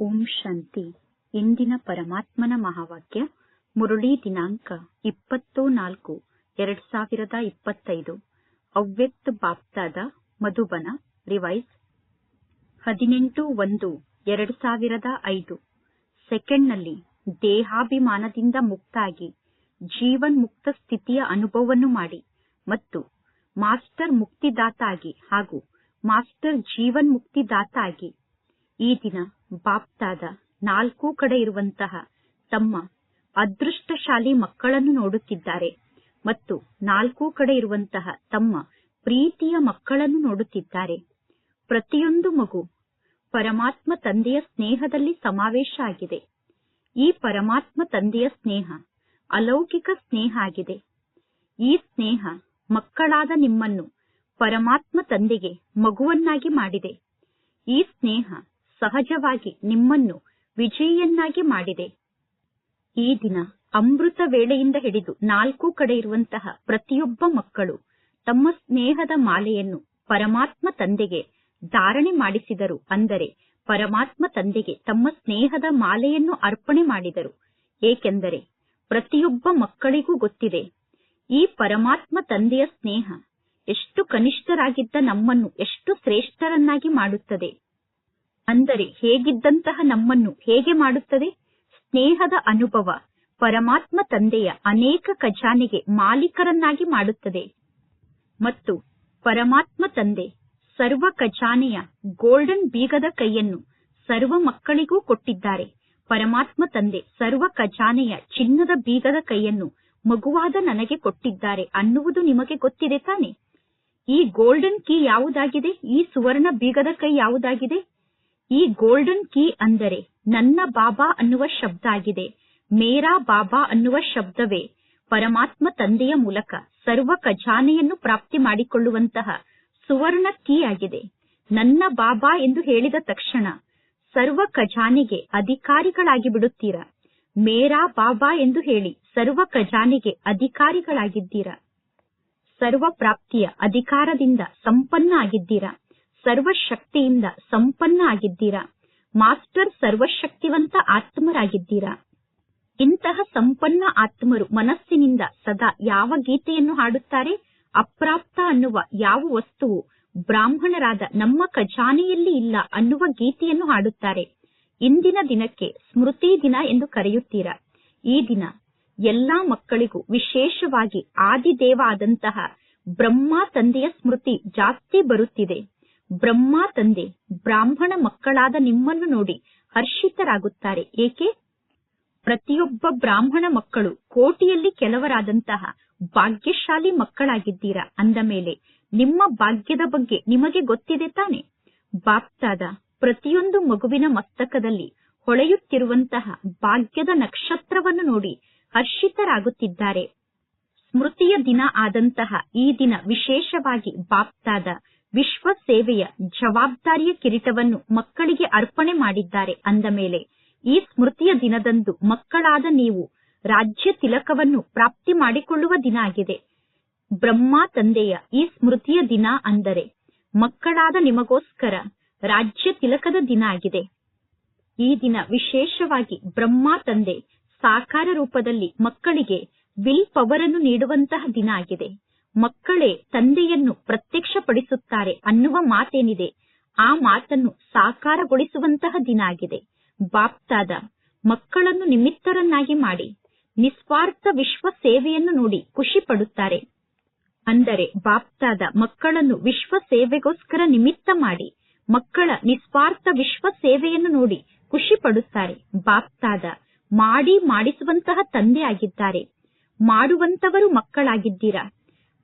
ಓಂ ಶಾಂತಿ. ಇಂದಿನ ಪರಮಾತ್ಮನ ಮಹಾವಾಕ್ಯ, ಮುರುಳಿ ದಿನಾಂಕ ಇಪ್ಪತ್ತು ನಾಲ್ಕು, ಎರಡ್ ಸಾವಿರದ ಇಪ್ಪತ್ತೈದು. ಅವ್ಯಕ್ತ ಬಾಪ್ತಾದ ಮಧುಬನ ರಿವೈಸ್ ಹದಿನೆಂಟು ಒಂದು, ಎರಡ್ ಸಾವಿರದ ಐದು. ಸೆಕೆಂಡ್ನಲ್ಲಿ ದೇಹಾಭಿಮಾನದಿಂದ ಮುಕ್ತಾಗಿ, ಜೀವನ್ ಮುಕ್ತ ಸ್ಥಿತಿಯ ಅನುಭವವನ್ನು ಮಾಡಿ ಮತ್ತು ಮಾಸ್ಟರ್ ಮುಕ್ತಿದಾತ ಆಗಿ ಹಾಗೂ ಮಾಸ್ಟರ್ ಜೀವನ್ ಮುಕ್ತಿದಾತ ಆಗಿ ಈ ದಿನ ಬಾಪ್ತಾದ ನಾಲ್ಕೂ ಕಡೆ ಇರುವಂತಹ ತಮ್ಮ ಅದೃಷ್ಟಶಾಲಿ ಮಕ್ಕಳನ್ನು ನೋಡುತ್ತಿದ್ದಾರೆ ಮತ್ತು ನಾಲ್ಕೂ ಕಡೆ ಇರುವಂತಹ ತಮ್ಮ ಪ್ರೀತಿಯ ಮಕ್ಕಳನ್ನು ನೋಡುತ್ತಿದ್ದಾರೆ. ಪ್ರತಿಯೊಂದು ಮಗು ಪರಮಾತ್ಮ ತಂದೆಯ ಸ್ನೇಹದಲ್ಲಿ ಸಮಾವೇಶ ಆಗಿದೆ. ಈ ಪರಮಾತ್ಮ ತಂದೆಯ ಸ್ನೇಹ ಅಲೌಕಿಕ ಸ್ನೇಹ ಆಗಿದೆ. ಈ ಸ್ನೇಹ ಮಕ್ಕಳಾದ ನಿಮ್ಮನ್ನು ಪರಮಾತ್ಮ ತಂದೆಗೆ ಮಗುವನ್ನಾಗಿ ಮಾಡಿದೆ. ಈ ಸ್ನೇಹ ಸಹಜವಾಗಿ ನಿಮ್ಮನ್ನು ವಿಜಯಿಯನ್ನಾಗಿ ಮಾಡಿದೆ. ಈ ದಿನ ಅಮೃತ ವೇಳೆಯಿಂದ ಹಿಡಿದು ನಾಲ್ಕು ಕಡೆ ಇರುವಂತಹ ಪ್ರತಿಯೊಬ್ಬ ಮಕ್ಕಳು ತಮ್ಮ ಸ್ನೇಹದ ಮಾಲೆಯನ್ನು ಪರಮಾತ್ಮ ತಂದೆಗೆ ಧಾರಣೆ ಮಾಡಿಸಿದರು ಅಂದರೆ ಪರಮಾತ್ಮ ತಂದೆಗೆ ತಮ್ಮ ಸ್ನೇಹದ ಮಾಲೆಯನ್ನು ಅರ್ಪಣೆ ಮಾಡಿದರು. ಏಕೆಂದರೆ ಪ್ರತಿಯೊಬ್ಬ ಮಕ್ಕಳಿಗೂ ಗೊತ್ತಿದೆ, ಈ ಪರಮಾತ್ಮ ತಂದೆಯ ಸ್ನೇಹ ಎಷ್ಟು ಕನಿಷ್ಠರಾಗಿದ್ದ ನಮ್ಮನ್ನು ಎಷ್ಟು ಶ್ರೇಷ್ಠರನ್ನಾಗಿ ಮಾಡುತ್ತದೆ. ಅಂದರೆ ಹೇಗಿದ್ದಂತಹ ನಮ್ಮನ್ನು ಹೇಗೆ ಮಾಡುತ್ತದೆ? ಸ್ನೇಹದ ಅನುಭವ ಪರಮಾತ್ಮ ತಂದೆಯ ಅನೇಕ ಖಜಾನೆಗೆ ಮಾಲೀಕರನ್ನಾಗಿ ಮಾಡುತ್ತದೆ. ಮತ್ತು ಪರಮಾತ್ಮ ತಂದೆ ಸರ್ವ ಖಜಾನೆಯ ಗೋಲ್ಡನ್ ಬೀಗದ ಕೈಯನ್ನು ಸರ್ವ ಮಕ್ಕಳಿಗೂ ಕೊಟ್ಟಿದ್ದಾರೆ. ಪರಮಾತ್ಮ ತಂದೆ ಸರ್ವ ಖಜಾನೆಯ ಚಿನ್ನದ ಬೀಗದ ಕೈಯನ್ನು ಮಗುವಾದ ನನಗೆ ಕೊಟ್ಟಿದ್ದಾರೆ ಅನ್ನುವುದು ನಿಮಗೆ ಗೊತ್ತಿದೆ ತಾನೆ? ಈ ಗೋಲ್ಡನ್ ಕೀ ಯಾವುದಾಗಿದೆ? ಈ ಸುವರ್ಣ ಬೀಗದ ಕೈ ಯಾವುದಾಗಿದೆ? ಈ ಗೋಲ್ಡನ್ ಕೀ ಅಂದರೆ ನನ್ನ ಬಾಬಾ ಅನ್ನುವ ಶಬ್ದ ಆಗಿದೆ. ಮೇರಾ ಬಾಬಾ ಅನ್ನುವ ಶಬ್ದವೇ. ಪರಮಾತ್ಮ ತಂದೆಯ ಮೂಲಕ ಸರ್ವ ಖಜಾನೆಯನ್ನು ಪ್ರಾಪ್ತಿ ಮಾಡಿಕೊಳ್ಳುವಂತಹ ಸುವರ್ಣ ಕೀ ಆಗಿದೆ. ನನ್ನ ಬಾಬಾ ಎಂದು ಹೇಳಿದ ತಕ್ಷಣ ಸರ್ವ ಖಜಾನೆಗೆ ಅಧಿಕಾರಿಗಳಾಗಿ ಬಿಡುತ್ತೀರಾ? ಮೇರಾ ಬಾಬಾ ಎಂದು ಹೇಳಿ ಸರ್ವ ಖಜಾನೆಗೆ ಅಧಿಕಾರಿಗಳಾಗಿದ್ದೀರಾ? ಸರ್ವ ಪ್ರಾಪ್ತಿಯ ಅಧಿಕಾರದಿಂದ ಸಂಪನ್ನ ಆಗಿದ್ದೀರಾ? ಸರ್ವಶಕ್ತಿಯಿಂದ ಸಂಪನ್ನ ಆಗಿದ್ದೀರಾ? ಮಾಸ್ಟರ್ ಸರ್ವಶಕ್ತಿವಂತ ಆತ್ಮರಾಗಿದ್ದೀರಾ? ಇಂತಹ ಸಂಪನ್ನ ಆತ್ಮರು ಮನಸ್ಸಿನಿಂದ ಸದಾ ಯಾವ ಗೀತೆಯನ್ನು ಹಾಡುತ್ತಾರೆ? ಅಪ್ರಾಪ್ತ ಅನ್ನುವ ಯಾವ ವಸ್ತುವು? ಬ್ರಾಹ್ಮಣರಾದ ನಮ್ಮ ಖಜಾನೆಯಲ್ಲಿ ಇಲ್ಲ ಅನ್ನುವ ಗೀತೆಯನ್ನು ಹಾಡುತ್ತಾರೆ. ಇಂದಿನ ದಿನಕ್ಕೆ ಸ್ಮೃತಿ ದಿನ ಎಂದು ಕರೆಯುತ್ತೀರಾ? ಈ ದಿನ ಎಲ್ಲಾ ಮಕ್ಕಳಿಗೂ ವಿಶೇಷವಾಗಿ ಆದಿದೇವ ಆದಂತಹ ಬ್ರಹ್ಮ ತಂದೆಯ ಸ್ಮೃತಿ ಜಾಸ್ತಿ ಬರುತ್ತಿದೆ. ಬ್ರಹ್ಮ ತಂದೆ, ಬ್ರಾಹ್ಮಣ ಮಕ್ಕಳಾದ ನಿಮ್ಮನ್ನು ನೋಡಿ ಹರ್ಷಿತರಾಗುತ್ತಾರೆ. ಏಕೆ? ಪ್ರತಿಯೊಬ್ಬ ಬ್ರಾಹ್ಮಣ ಮಕ್ಕಳು ಕೋಟಿಯಲ್ಲಿ ಕೆಲವರಾದಂತಹ ಭಾಗ್ಯಶಾಲಿ ಮಕ್ಕಳಾಗಿದ್ದೀರಾ? ಅಂದ ಮೇಲೆ, ನಿಮ್ಮ ಭಾಗ್ಯದ ಬಗ್ಗೆ ನಿಮಗೆ ಗೊತ್ತಿದೆ ತಾನೆ? ಬಾಪ್ತಾದ, ಪ್ರತಿಯೊಂದು ಮಗುವಿನ ಮಸ್ತಕದಲ್ಲಿ ಹೊಳೆಯುತ್ತಿರುವಂತಹ ಭಾಗ್ಯದ ನಕ್ಷತ್ರವನ್ನು ನೋಡಿ ಹರ್ಷಿತರಾಗುತ್ತಿದ್ದಾರೆ. ಸ್ಮೃತಿಯ ದಿನ ಆದಂತಹ ಈ ದಿನ ವಿಶೇಷವಾಗಿ ಬಾಪ್ತಾದ ವಿಶ್ವ ಸೇವೆಯ ಜವಾಬ್ದಾರಿಯ ಕಿರೀಟವನ್ನು ಮಕ್ಕಳಿಗೆ ಅರ್ಪಣೆ ಮಾಡಿದ್ದಾರೆ ಅಂದ ಮೇಲೆ, ಈ ಸ್ಮೃತಿಯ ದಿನದಂದು ಮಕ್ಕಳಾದ ನೀವು ರಾಜ್ಯ ತಿಲಕವನ್ನು ಪ್ರಾಪ್ತಿ ಮಾಡಿಕೊಳ್ಳುವ ದಿನ ಆಗಿದೆ. ಬ್ರಹ್ಮ ತಂದೆಯ ಈ ಸ್ಮೃತಿಯ ದಿನ ಅಂದರೆ ಮಕ್ಕಳಾದ ನಿಮಗೋಸ್ಕರ ರಾಜ್ಯ ತಿಲಕದ ದಿನ ಆಗಿದೆ. ಈ ದಿನ ವಿಶೇಷವಾಗಿ ಬ್ರಹ್ಮ ತಂದೆ ಸಾಕಾರ ರೂಪದಲ್ಲಿ ಮಕ್ಕಳಿಗೆ ವಿಲ್ ಪವರ್ ಅನ್ನು ನೀಡುವಂತಹ ದಿನ ಆಗಿದೆ. ಮಕ್ಕಳೇ ತಂದೆಯನ್ನು ಪ್ರತ್ಯಕ್ಷಪಡಿಸುತ್ತಾರೆ ಅನ್ನುವ ಮಾತೇನಿದೆ. ಆ ಮಾತನ್ನು ಸಾಕಾರಗೊಳಿಸುವಂತಹ ದಿನ ಆಗಿದೆ. ಬಾಪ್ತಾದ, ಮಕ್ಕಳನ್ನು ನಿಮಿತ್ತರನ್ನಾಗಿ ಮಾಡಿ, ನಿಸ್ವಾರ್ಥ ವಿಶ್ವ ಸೇವೆಯನ್ನು ನೋಡಿ ಖುಷಿ ಪಡುತ್ತಾರೆ ಅಂದರೆ ಬಾಪ್ತಾದ, ಮಕ್ಕಳನ್ನು ವಿಶ್ವ ಸೇವೆಗೋಸ್ಕರ ನಿಮಿತ್ತ ಮಾಡಿ, ಮಕ್ಕಳ ನಿಸ್ವಾರ್ಥ ವಿಶ್ವ ಸೇವೆಯನ್ನು ನೋಡಿ ಖುಷಿ ಪಡುತ್ತಾರೆ ಬಾಪ್ತಾದ, ಮಾಡಿ ಮಾಡಿಸುವಂತಹ ತಂದೆ ಆಗಿದ್ದಾರೆ. ಮಾಡುವಂತವರು ಮಕ್ಕಳಾಗಿದ್ದೀರಾ?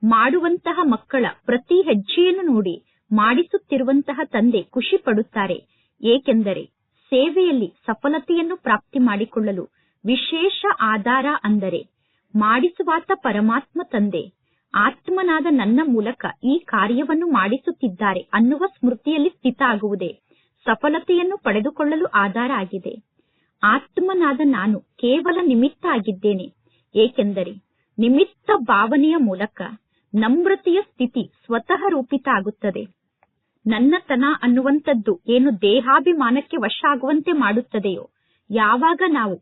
ಮಾಡುವಂತಹ ಮಕ್ಕಳ ಪ್ರತಿ ಹೆಜ್ಜೆಯನ್ನು ನೋಡಿ ಮಾಡಿಸುತ್ತಿರುವಂತಹ ತಂದೆ ಖುಷಿ ಪಡುತ್ತಾರೆ ಏಕೆಂದರೆ ಸೇವೆಯಲ್ಲಿ ಸಫಲತೆಯನ್ನು ಪ್ರಾಪ್ತಿ ಮಾಡಿಕೊಳ್ಳಲು ವಿಶೇಷ ಆಧಾರ ಅಂದರೆ ಮಾಡಿಸುವಾತ ಪರಮಾತ್ಮ ತಂದೆ, ಆತ್ಮನಾದ ನನ್ನ ಮೂಲಕ ಈ ಕಾರ್ಯವನ್ನು ಮಾಡಿಸುತ್ತಿದ್ದಾರೆ ಅನ್ನುವ ಸ್ಮೃತಿಯಲ್ಲಿ ಸ್ಥಿತ ಆಗುವುದೇ ಸಫಲತೆಯನ್ನು ಪಡೆದುಕೊಳ್ಳಲು ಆಧಾರ ಆಗಿದೆ. ಆತ್ಮನಾದ ನಾನು ಕೇವಲ ನಿಮಿತ್ತ ಆಗಿದ್ದೇನೆ, ಏಕೆಂದರೆ ನಿಮಿತ್ತ ಭಾವನೆಯ ಮೂಲಕ ನಮ್ರತೆಯ ಸ್ಥಿತಿ ಸ್ವತಃ ರೂಪಿತ ಆಗುತ್ತದೆ. ನನ್ನತನ ಅನ್ನುವಂಥದ್ದು ಏನು ದೇಹಾಭಿಮಾನಕ್ಕೆ ವಶ ಆಗುವಂತೆ ಮಾಡುತ್ತದೆಯೋ, ಯಾವಾಗ ನಾವು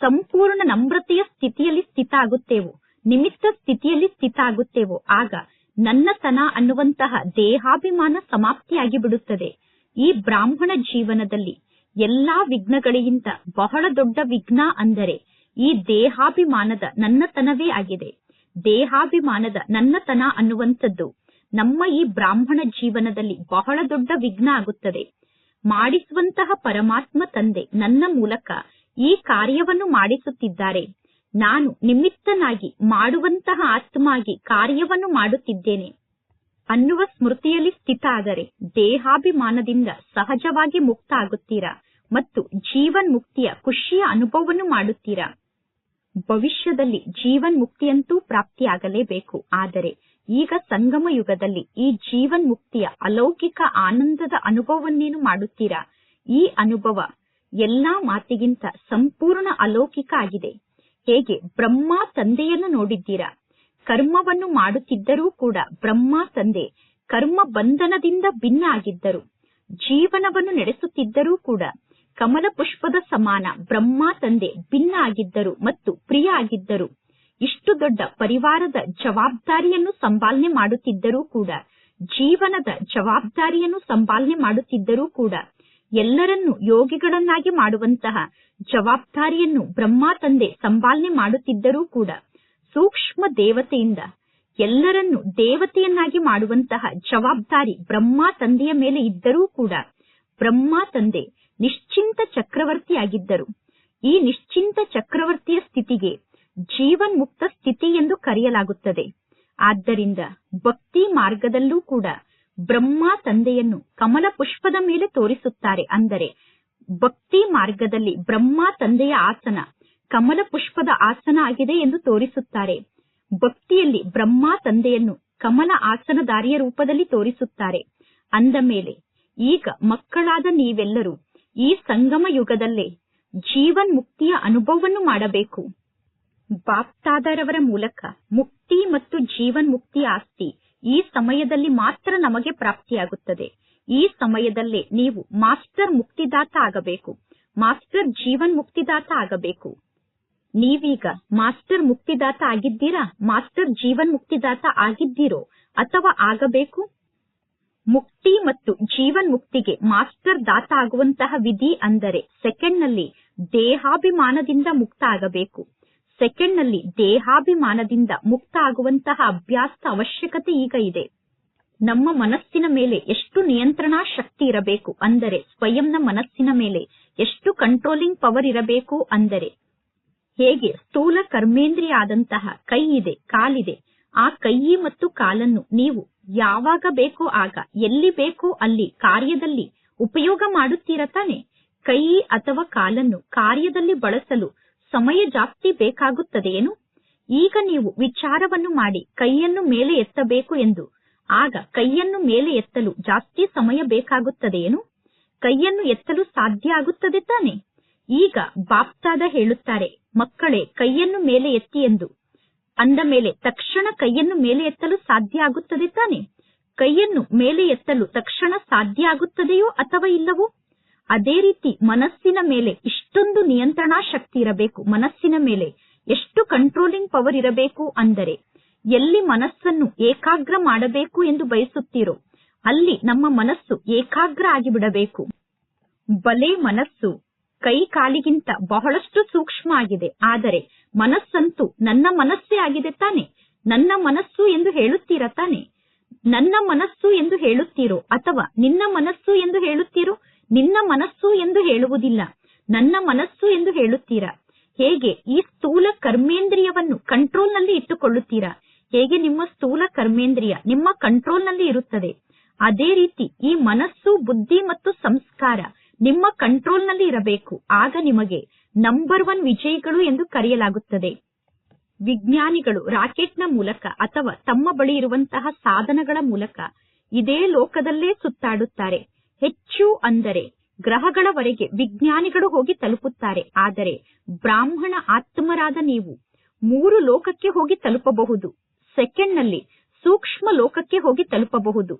ಸಂಪೂರ್ಣ ನಮ್ರತೆಯ ಸ್ಥಿತಿಯಲ್ಲಿ ಸ್ಥಿತ ಆಗುತ್ತೇವೋ, ನಿಮಿತ್ತ ಸ್ಥಿತಿಯಲ್ಲಿ ಸ್ಥಿತ ಆಗುತ್ತೇವೋ, ಆಗ ನನ್ನತನ ಅನ್ನುವಂತಹ ದೇಹಾಭಿಮಾನ ಸಮಾಪ್ತಿಯಾಗಿ ಬಿಡುತ್ತದೆ. ಈ ಬ್ರಾಹ್ಮಣ ಜೀವನದಲ್ಲಿ ಎಲ್ಲಾ ವಿಘ್ನಗಳಿಗಿಂತ ಬಹಳ ದೊಡ್ಡ ವಿಘ್ನ ಅಂದರೆ ಈ ದೇಹಾಭಿಮಾನದ ನನ್ನತನವೇ ಆಗಿದೆ. ದೇಹಾಭಿಮಾನದ ನನ್ನತನ ಅನ್ನುವಂಥದ್ದು. ನಮ್ಮ ಈ ಬ್ರಾಹ್ಮಣ ಜೀವನದಲ್ಲಿ ಬಹಳ ದೊಡ್ಡ ವಿಘ್ನ ಆಗುತ್ತದೆ. ಮಾಡಿಸುವಂತಹ ಪರಮಾತ್ಮ ತಂದೆ ನನ್ನ ಮೂಲಕ ಈ ಕಾರ್ಯವನ್ನು ಮಾಡಿಸುತ್ತಿದ್ದಾರೆ. ನಾನು ನಿಮಿತ್ತನಾಗಿ ಮಾಡುವಂತಹ ಆತ್ಮಾಗಿ ಕಾರ್ಯವನ್ನು ಮಾಡುತ್ತಿದ್ದೇನೆ. ಅನ್ನುವ ಸ್ಮೃತಿಯಲ್ಲಿ ಸ್ಥಿತ ಆದರೆ ದೇಹಾಭಿಮಾನದಿಂದ ಸಹಜವಾಗಿ ಮುಕ್ತ ಆಗುತ್ತೀರಾ ಮತ್ತು ಜೀವನ್ ಮುಕ್ತಿಯ ಖುಷಿಯ ಅನುಭವವನ್ನು ಮಾಡುತ್ತೀರಾ? ಭವಿಷ್ಯದಲ್ಲಿ ಜೀವನ್ ಮುಕ್ತಿಯಂತೂ ಪ್ರಾಪ್ತಿಯಾಗಲೇಬೇಕು. ಆದರೆ ಈಗ ಸಂಗಮ ಯುಗದಲ್ಲಿ ಈ ಜೀವನ್ ಮುಕ್ತಿಯ ಅಲೌಕಿಕ ಆನಂದದ ಅನುಭವವನ್ನೇನು ಮಾಡುತ್ತೀರಾ? ಈ ಅನುಭವ ಎಲ್ಲಾ ಮಾತಿಗಿಂತ ಸಂಪೂರ್ಣ ಅಲೌಕಿಕ ಆಗಿದೆ. ಹೇಗೆ ಬ್ರಹ್ಮ ತಂದೆಯನ್ನು ನೋಡಿದ್ದೀರಾ? ಕರ್ಮವನ್ನು ಮಾಡುತ್ತಿದ್ದರೂ ಕೂಡ ಬ್ರಹ್ಮ ತಂದೆ ಕರ್ಮ ಬಂಧನದಿಂದ ಭಿನ್ನ ಆಗಿದ್ದರು. ಜೀವನವನ್ನು ನಡೆಸುತ್ತಿದ್ದರೂ ಕೂಡ ಕಮಲ ಪುಷ್ಪದ ಸಮಾನ ಬ್ರಹ್ಮ ತಂದೆ ಭಿನ್ನ ಆಗಿದ್ದರು ಮತ್ತು ಪ್ರಿಯ ಆಗಿದ್ದರು ಇಷ್ಟು ದೊಡ್ಡ ಪರಿವಾರದ ಜವಾಬ್ದಾರಿಯನ್ನು ಸಂಪಾಲನೆ ಮಾಡುತ್ತಿದ್ದರೂ ಕೂಡ, ಜೀವನದ ಜವಾಬ್ದಾರಿಯನ್ನು ಸಂಪಾಲನೆ ಮಾಡುತ್ತಿದ್ದರೂ ಕೂಡ, ಎಲ್ಲರನ್ನು ಯೋಗಿಗಳನ್ನಾಗಿ ಮಾಡುವಂತಹ ಜವಾಬ್ದಾರಿಯನ್ನು ಬ್ರಹ್ಮ ತಂದೆ ಸಂಪಾಲನೆ ಮಾಡುತ್ತಿದ್ದರೂ ಕೂಡ, ಸೂಕ್ಷ್ಮ ದೇವತೆಯಿಂದ ಎಲ್ಲರನ್ನು ದೇವತೆಯನ್ನಾಗಿ ಮಾಡುವಂತಹ ಜವಾಬ್ದಾರಿ ಬ್ರಹ್ಮ ತಂದೆಯ ಮೇಲೆ ಇದ್ದರೂ ಕೂಡ, ಬ್ರಹ್ಮ ತಂದೆ ನಿಶ್ಚಿಂತ ಚಕ್ರವರ್ತಿಯಾಗಿದ್ದರು. ಈ ನಿಶ್ಚಿಂತ ಚಕ್ರವರ್ತಿಯ ಸ್ಥಿತಿಗೆ ಜೀವನ್ ಮುಕ್ತ ಸ್ಥಿತಿ ಎಂದು ಕರೆಯಲಾಗುತ್ತದೆ. ಆದ್ದರಿಂದ ಭಕ್ತಿ ಮಾರ್ಗದಲ್ಲೂ ಕೂಡ ಬ್ರಹ್ಮ ತಂದೆಯನ್ನು ಕಮಲ ಪುಷ್ಪದ ಮೇಲೆ ತೋರಿಸುತ್ತಾರೆ. ಅಂದರೆ ಭಕ್ತಿ ಮಾರ್ಗದಲ್ಲಿ ಬ್ರಹ್ಮ ತಂದೆಯ ಆಸನ ಕಮಲ ಪುಷ್ಪದ ಆಸನ ಆಗಿದೆ ಎಂದು ತೋರಿಸುತ್ತಾರೆ. ಭಕ್ತಿಯಲ್ಲಿ ಬ್ರಹ್ಮ ತಂದೆಯನ್ನು ಕಮಲ ಆಸನದಾರಿಯ ರೂಪದಲ್ಲಿ ತೋರಿಸುತ್ತಾರೆ. ಅಂದ ಮೇಲೆ, ಈಗ ಮಕ್ಕಳಾದ ನೀವೆಲ್ಲರೂ ಈ ಸಂಗಮ ಯುಗದಲ್ಲೇ ಜೀವನ್ ಮುಕ್ತಿಯ ಅನುಭವವನ್ನು ಮಾಡಬೇಕು. ಬಾಪ್ತಾದರವರ ಮೂಲಕ ಮುಕ್ತಿ ಮತ್ತು ಜೀವನ್ ಮುಕ್ತಿ ಆಸ್ತಿ ಈ ಸಮಯದಲ್ಲಿ ಮಾತ್ರ ನಮಗೆ ಪ್ರಾಪ್ತಿಯಾಗುತ್ತದೆ. ಈ ಸಮಯದಲ್ಲೇ ನೀವು ಮಾಸ್ಟರ್ ಮುಕ್ತಿದಾತ ಆಗಬೇಕು. ಮಾಸ್ಟರ್ ಜೀವನ್ ಮುಕ್ತಿದಾತ ಆಗಬೇಕು. ನೀವೀಗ ಮಾಸ್ಟರ್ ಮುಕ್ತಿದಾತ ಆಗಿದ್ದೀರಾ? ಮಾಸ್ಟರ್ ಜೀವನ್ ಮುಕ್ತಿದಾತ ಆಗಿದ್ದೀರೋ ಅಥವಾ ಆಗಬೇಕು? ಮುಕ್ತಿ ಮತ್ತು ಜೀವನ್ ಮುಕ್ತಿಗೆ ಮಾಸ್ಟರ್ ದಾತ ಆಗುವಂತಹ ವಿಧಿ ಅಂದರೆ ಸೆಕೆಂಡ್ನಲ್ಲಿ ದೇಹಾಭಿಮಾನದಿಂದ ಮುಕ್ತ ಆಗಬೇಕು ಸೆಕೆಂಡ್ನಲ್ಲಿ ದೇಹಾಭಿಮಾನದಿಂದ ಮುಕ್ತ ಆಗುವಂತಹ ಅಭ್ಯಾಸದ ಅವಶ್ಯಕತೆ ಈಗ ಇದೆ. ನಮ್ಮ ಮನಸ್ಸಿನ ಮೇಲೆ ಎಷ್ಟು ನಿಯಂತ್ರಣ ಶಕ್ತಿ ಇರಬೇಕು ಅಂದರೆ ಸ್ವಯಂನ ಮನಸ್ಸಿನ ಮೇಲೆ ಎಷ್ಟು ಕಂಟ್ರೋಲಿಂಗ್ ಪವರ್ ಇರಬೇಕು ಅಂದರೆ ಹೇಗೆ ಸ್ಥೂಲ ಕರ್ಮೇಂದ್ರಿಯ ಆದಂತಹ ಕೈ ಇದೆ, ಕಾಲಿದೆ. ಆ ಕೈ ಮತ್ತು ಕಾಲನ್ನು ನೀವು ಯಾವಾಗ ಬೇಕೋ ಆಗ, ಎಲ್ಲಿ ಬೇಕೋ ಅಲ್ಲಿ ಕಾರ್ಯದಲ್ಲಿ ಉಪಯೋಗ ಮಾಡುತ್ತೀರ ತಾನೆ? ಕೈ ಅಥವಾ ಕಾಲನ್ನು ಕಾರ್ಯದಲ್ಲಿ ಬಳಸಲು ಸಮಯ ಜಾಸ್ತಿ ಬೇಕಾಗುತ್ತದೆಯೇನು ಈಗ ನೀವು ವಿಚಾರವನ್ನು ಮಾಡಿ ಕೈಯನ್ನು ಮೇಲೆ ಎತ್ತಬೇಕು ಎಂದು. ಆಗ ಕೈಯನ್ನು ಮೇಲೆ ಎತ್ತಲು ಜಾಸ್ತಿ ಸಮಯ ಬೇಕಾಗುತ್ತದೆಯೇನು ಕೈಯನ್ನು ಎತ್ತಲು ಸಾಧ್ಯ ಆಗುತ್ತದೆ ತಾನೆ? ಈಗ ಬಾಪ್ತಾದ ಹೇಳುತ್ತಾರೆ, ಮಕ್ಕಳೇ ಕೈಯನ್ನು ಮೇಲೆ ಎತ್ತಿ ಎಂದು. ಅಂದ ಮೇಲೆ ತಕ್ಷಣ ಕೈಯನ್ನು ಮೇಲೆ ಎತ್ತಲು ಸಾಧ್ಯ ಆಗುತ್ತದೆ ತಾನೆ? ಕೈಯನ್ನು ಮೇಲೆ ಎತ್ತಲು ತಕ್ಷಣ ಸಾಧ್ಯ ಆಗುತ್ತದೆಯೋ ಅಥವಾ ಇಲ್ಲವೋ? ಅದೇ ರೀತಿ ಮನಸ್ಸಿನ ಮೇಲೆ ಇಷ್ಟೊಂದು ನಿಯಂತ್ರಣಾ ಶಕ್ತಿ ಇರಬೇಕು. ಮನಸ್ಸಿನ ಮೇಲೆ ಎಷ್ಟು ಕಂಟ್ರೋಲಿಂಗ್ ಪವರ್ ಇರಬೇಕು ಅಂದರೆ ಎಲ್ಲಿ ಮನಸ್ಸನ್ನು ಏಕಾಗ್ರ ಮಾಡಬೇಕು ಎಂದು ಬಯಸುತ್ತೀರೋ ಅಲ್ಲಿ ನಮ್ಮ ಮನಸ್ಸು ಏಕಾಗ್ರ ಆಗಿಬಿಡಬೇಕು. ಬಲೆ ಮನಸ್ಸು ಕೈ ಕಾಲಿಗಿಂತ ಬಹಳಷ್ಟು ಸೂಕ್ಷ್ಮ ಆಗಿದೆ. ಆದರೆ ಮನಸ್ಸಂತೂ ನನ್ನ ಮನಸ್ಸೇ ಆಗಿದೆ ತಾನೆ? ನನ್ನ ಮನಸ್ಸು ಎಂದು ಹೇಳುತ್ತೀರಾ ತಾನೆ? ನನ್ನ ಮನಸ್ಸು ಎಂದು ಹೇಳುತ್ತೀರೋ? ಅಥವಾ ನಿನ್ನ ಮನಸ್ಸು ಎಂದು ಹೇಳುತ್ತೀರೋ? ನಿನ್ನ ಮನಸ್ಸು ಎಂದು ಹೇಳುವುದಿಲ್ಲ. ನನ್ನ ಮನಸ್ಸು ಎಂದು ಹೇಳುತ್ತೀರಾ? ಹೇಗೆ ಈ ಸ್ಥೂಲ ಕರ್ಮೇಂದ್ರಿಯವನ್ನು ಕಂಟ್ರೋಲ್ನಲ್ಲಿ ಇಟ್ಟುಕೊಳ್ಳುತ್ತೀರಾ? ಹೇಗೆ ನಿಮ್ಮ ಸ್ಥೂಲ ಕರ್ಮೇಂದ್ರಿಯ ನಿಮ್ಮ ಕಂಟ್ರೋಲ್ನಲ್ಲಿ ಇರುತ್ತದೆ? ಅದೇ ರೀತಿ ಈ ಮನಸ್ಸು, ಬುದ್ಧಿ ಮತ್ತು ಸಂಸ್ಕಾರ ನಿಮ್ಮ ಕಂಟ್ರೋಲ್ನಲ್ಲಿ ಇರಬೇಕು. ಆಗ ನಿಮಗೆ ನಂಬರ್ ಒನ್ ವಿಜಯಿಗಳು ಎಂದು ಕರೆಯಲಾಗುತ್ತದೆ. ವಿಜ್ಞಾನಿಗಳು ರಾಕೆಟ್ನ ಮೂಲಕ ಅಥವಾ ತಮ್ಮ ಬಳಿ ಇರುವಂತಹ ಸಾಧನಗಳ ಮೂಲಕ ಇದೇ ಲೋಕದಲ್ಲೇ ಸುತ್ತಾಡುತ್ತಾರೆ. ಹೆಚ್ಚು ಅಂದರೆ ಗ್ರಹಗಳವರೆಗೆ ವಿಜ್ಞಾನಿಗಳು ಹೋಗಿ ತಲುಪುತ್ತಾರೆ. ಆದರೆ ಬ್ರಾಹ್ಮಣ ಆತ್ಮರಾದ ನೀವು ಮೂರು ಲೋಕಕ್ಕೆ ಹೋಗಿ ತಲುಪಬಹುದು. ಸೆಕೆಂಡ್ನಲ್ಲಿ ಸೂಕ್ಷ್ಮ ಲೋಕಕ್ಕೆ ಹೋಗಿ ತಲುಪಬಹುದು.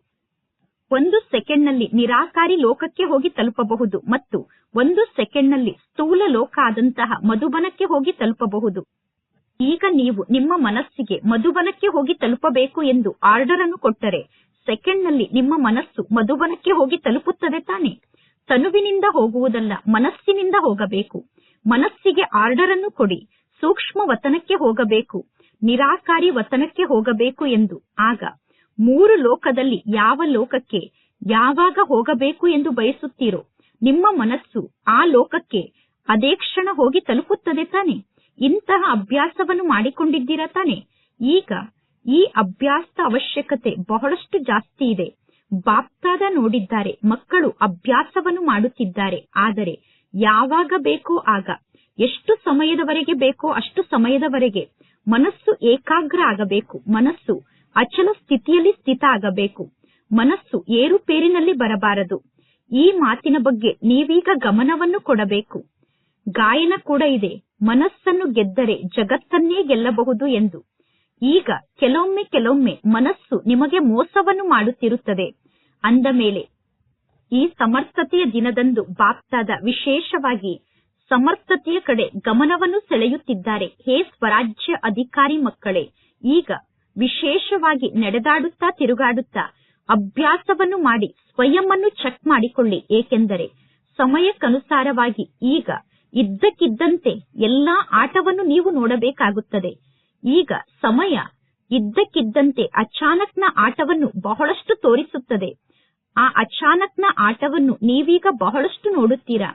ಒಂದು ಸೆಕೆಂಡ್ನಲ್ಲಿ ನಿರಾಕಾರಿ ಲೋಕಕ್ಕೆ ಹೋಗಿ ತಲುಪಬಹುದು ಮತ್ತು ಒಂದು ಸೆಕೆಂಡ್ನಲ್ಲಿ ಸ್ಥೂಲ ಲೋಕ ಆದಂತಹ ಮಧುಬನಕ್ಕೆ ಹೋಗಿ ತಲುಪಬಹುದು. ಈಗ ನೀವು ನಿಮ್ಮ ಮನಸ್ಸಿಗೆ ಮಧುಬನಕ್ಕೆ ಹೋಗಿ ತಲುಪಬೇಕು ಎಂದು ಆರ್ಡರ್ ಅನ್ನು ಕೊಟ್ಟರೆ ಸೆಕೆಂಡ್ನಲ್ಲಿ ನಿಮ್ಮ ಮನಸ್ಸು ಮಧುಬನಕ್ಕೆ ಹೋಗಿ ತಲುಪುತ್ತದೆ ತಾನೆ? ತನುವಿನಿಂದ ಹೋಗುವುದಲ್ಲ, ಮನಸ್ಸಿನಿಂದ ಹೋಗಬೇಕು. ಮನಸ್ಸಿಗೆ ಆರ್ಡರ್ ಅನ್ನು ಕೊಡಿ, ಸೂಕ್ಷ್ಮ ವತನಕ್ಕೆ ಹೋಗಬೇಕು, ನಿರಾಕಾರಿ ವತನಕ್ಕೆ ಹೋಗಬೇಕು ಎಂದು. ಆಗ ಮೂರು ಲೋಕದಲ್ಲಿ ಯಾವ ಲೋಕಕ್ಕೆ ಯಾವಾಗ ಹೋಗಬೇಕು ಎಂದು ಬಯಸುತ್ತೀರೋ ನಿಮ್ಮ ಮನಸ್ಸು ಆ ಲೋಕಕ್ಕೆ ಅದೇ ಕ್ಷಣ ಹೋಗಿ ತಲುಪುತ್ತದೆ ತಾನೆ? ಇಂತಹ ಅಭ್ಯಾಸವನ್ನು ಮಾಡಿಕೊಂಡಿದ್ದೀರಾ ತಾನೆ? ಈಗ ಈ ಅಭ್ಯಾಸದ ಅವಶ್ಯಕತೆ ಬಹಳಷ್ಟು ಜಾಸ್ತಿ ಇದೆ. ಬಾಪ್ತಾದ ನೋಡಿದ್ದಾರೆ, ಮಕ್ಕಳು ಅಭ್ಯಾಸವನ್ನು ಮಾಡುತ್ತಿದ್ದಾರೆ. ಆದರೆ ಯಾವಾಗ ಬೇಕೋ ಆಗ, ಎಷ್ಟು ಸಮಯದವರೆಗೆ ಬೇಕೋ ಅಷ್ಟು ಸಮಯದವರೆಗೆ ಮನಸ್ಸು ಏಕಾಗ್ರ ಆಗಬೇಕು. ಮನಸ್ಸು ಅಚಲ ಸ್ಥಿತಿಯಲ್ಲಿ ಸ್ಥಿತ ಆಗಬೇಕು. ಮನಸ್ಸು ಏರುಪೇರಿನಲ್ಲಿ ಬರಬಾರದು. ಈ ಮಾತಿನ ಬಗ್ಗೆ ನೀವೀಗ ಗಮನವನ್ನು ಕೊಡಬೇಕು. ಗಾಯನ ಕೂಡ ಇದೆ. ಮನಸ್ಸನ್ನು ಗೆದ್ದರೆ ಜಗತ್ತನ್ನೇ ಗೆಲ್ಲಬಹುದು ಎಂದು. ಈಗ ಕೆಲವೊಮ್ಮೆ ಕೆಲವೊಮ್ಮೆ ಮನಸ್ಸು ನಿಮಗೆ ಮೋಸವನ್ನು ಮಾಡುತ್ತಿರುತ್ತದೆ. ಅಂದ ಮೇಲೆ, ಈ ಸಮರ್ಥತೆಯ ದಿನದಂದು ಬಾಪ್ತಾದ ವಿಶೇಷವಾಗಿ ಸಮರ್ಥತೆಯ ಕಡೆ ಗಮನವನ್ನು ಸೆಳೆಯುತ್ತಿದ್ದಾರೆ. ಹೇ ಸ್ವರಾಜ್ಯ ಅಧಿಕಾರಿ ಮಕ್ಕಳೇ, ಈಗ ವಿಶೇಷವಾಗಿ ನಡೆದಾಡುತ್ತಾ ತಿರುಗಾಡುತ್ತಾ ಅಭ್ಯಾಸವನ್ನು ಮಾಡಿ ಸ್ವಯಂವನ್ನು ಚೆಕ್ ಮಾಡಿಕೊಳ್ಳಿ. ಏಕೆಂದರೆ ಸಮಯಕ್ಕನುಸಾರವಾಗಿ ಈಗ ಇದ್ದಕ್ಕಿದ್ದಂತೆ ಎಲ್ಲಾ ಆಟವನ್ನು ನೀವು ನೋಡಬೇಕಾಗುತ್ತದೆ. ಈಗ ಸಮಯ ಇದ್ದಕ್ಕಿದ್ದಂತೆ ಅಚಾನಕ್ನ ಆಟವನ್ನು ಬಹಳಷ್ಟು ತೋರಿಸುತ್ತದೆ. ಆ ಅಚಾನಕ್ನ ಆಟವನ್ನು ನೀವೀಗ ಬಹಳಷ್ಟು ನೋಡುತ್ತೀರಾ?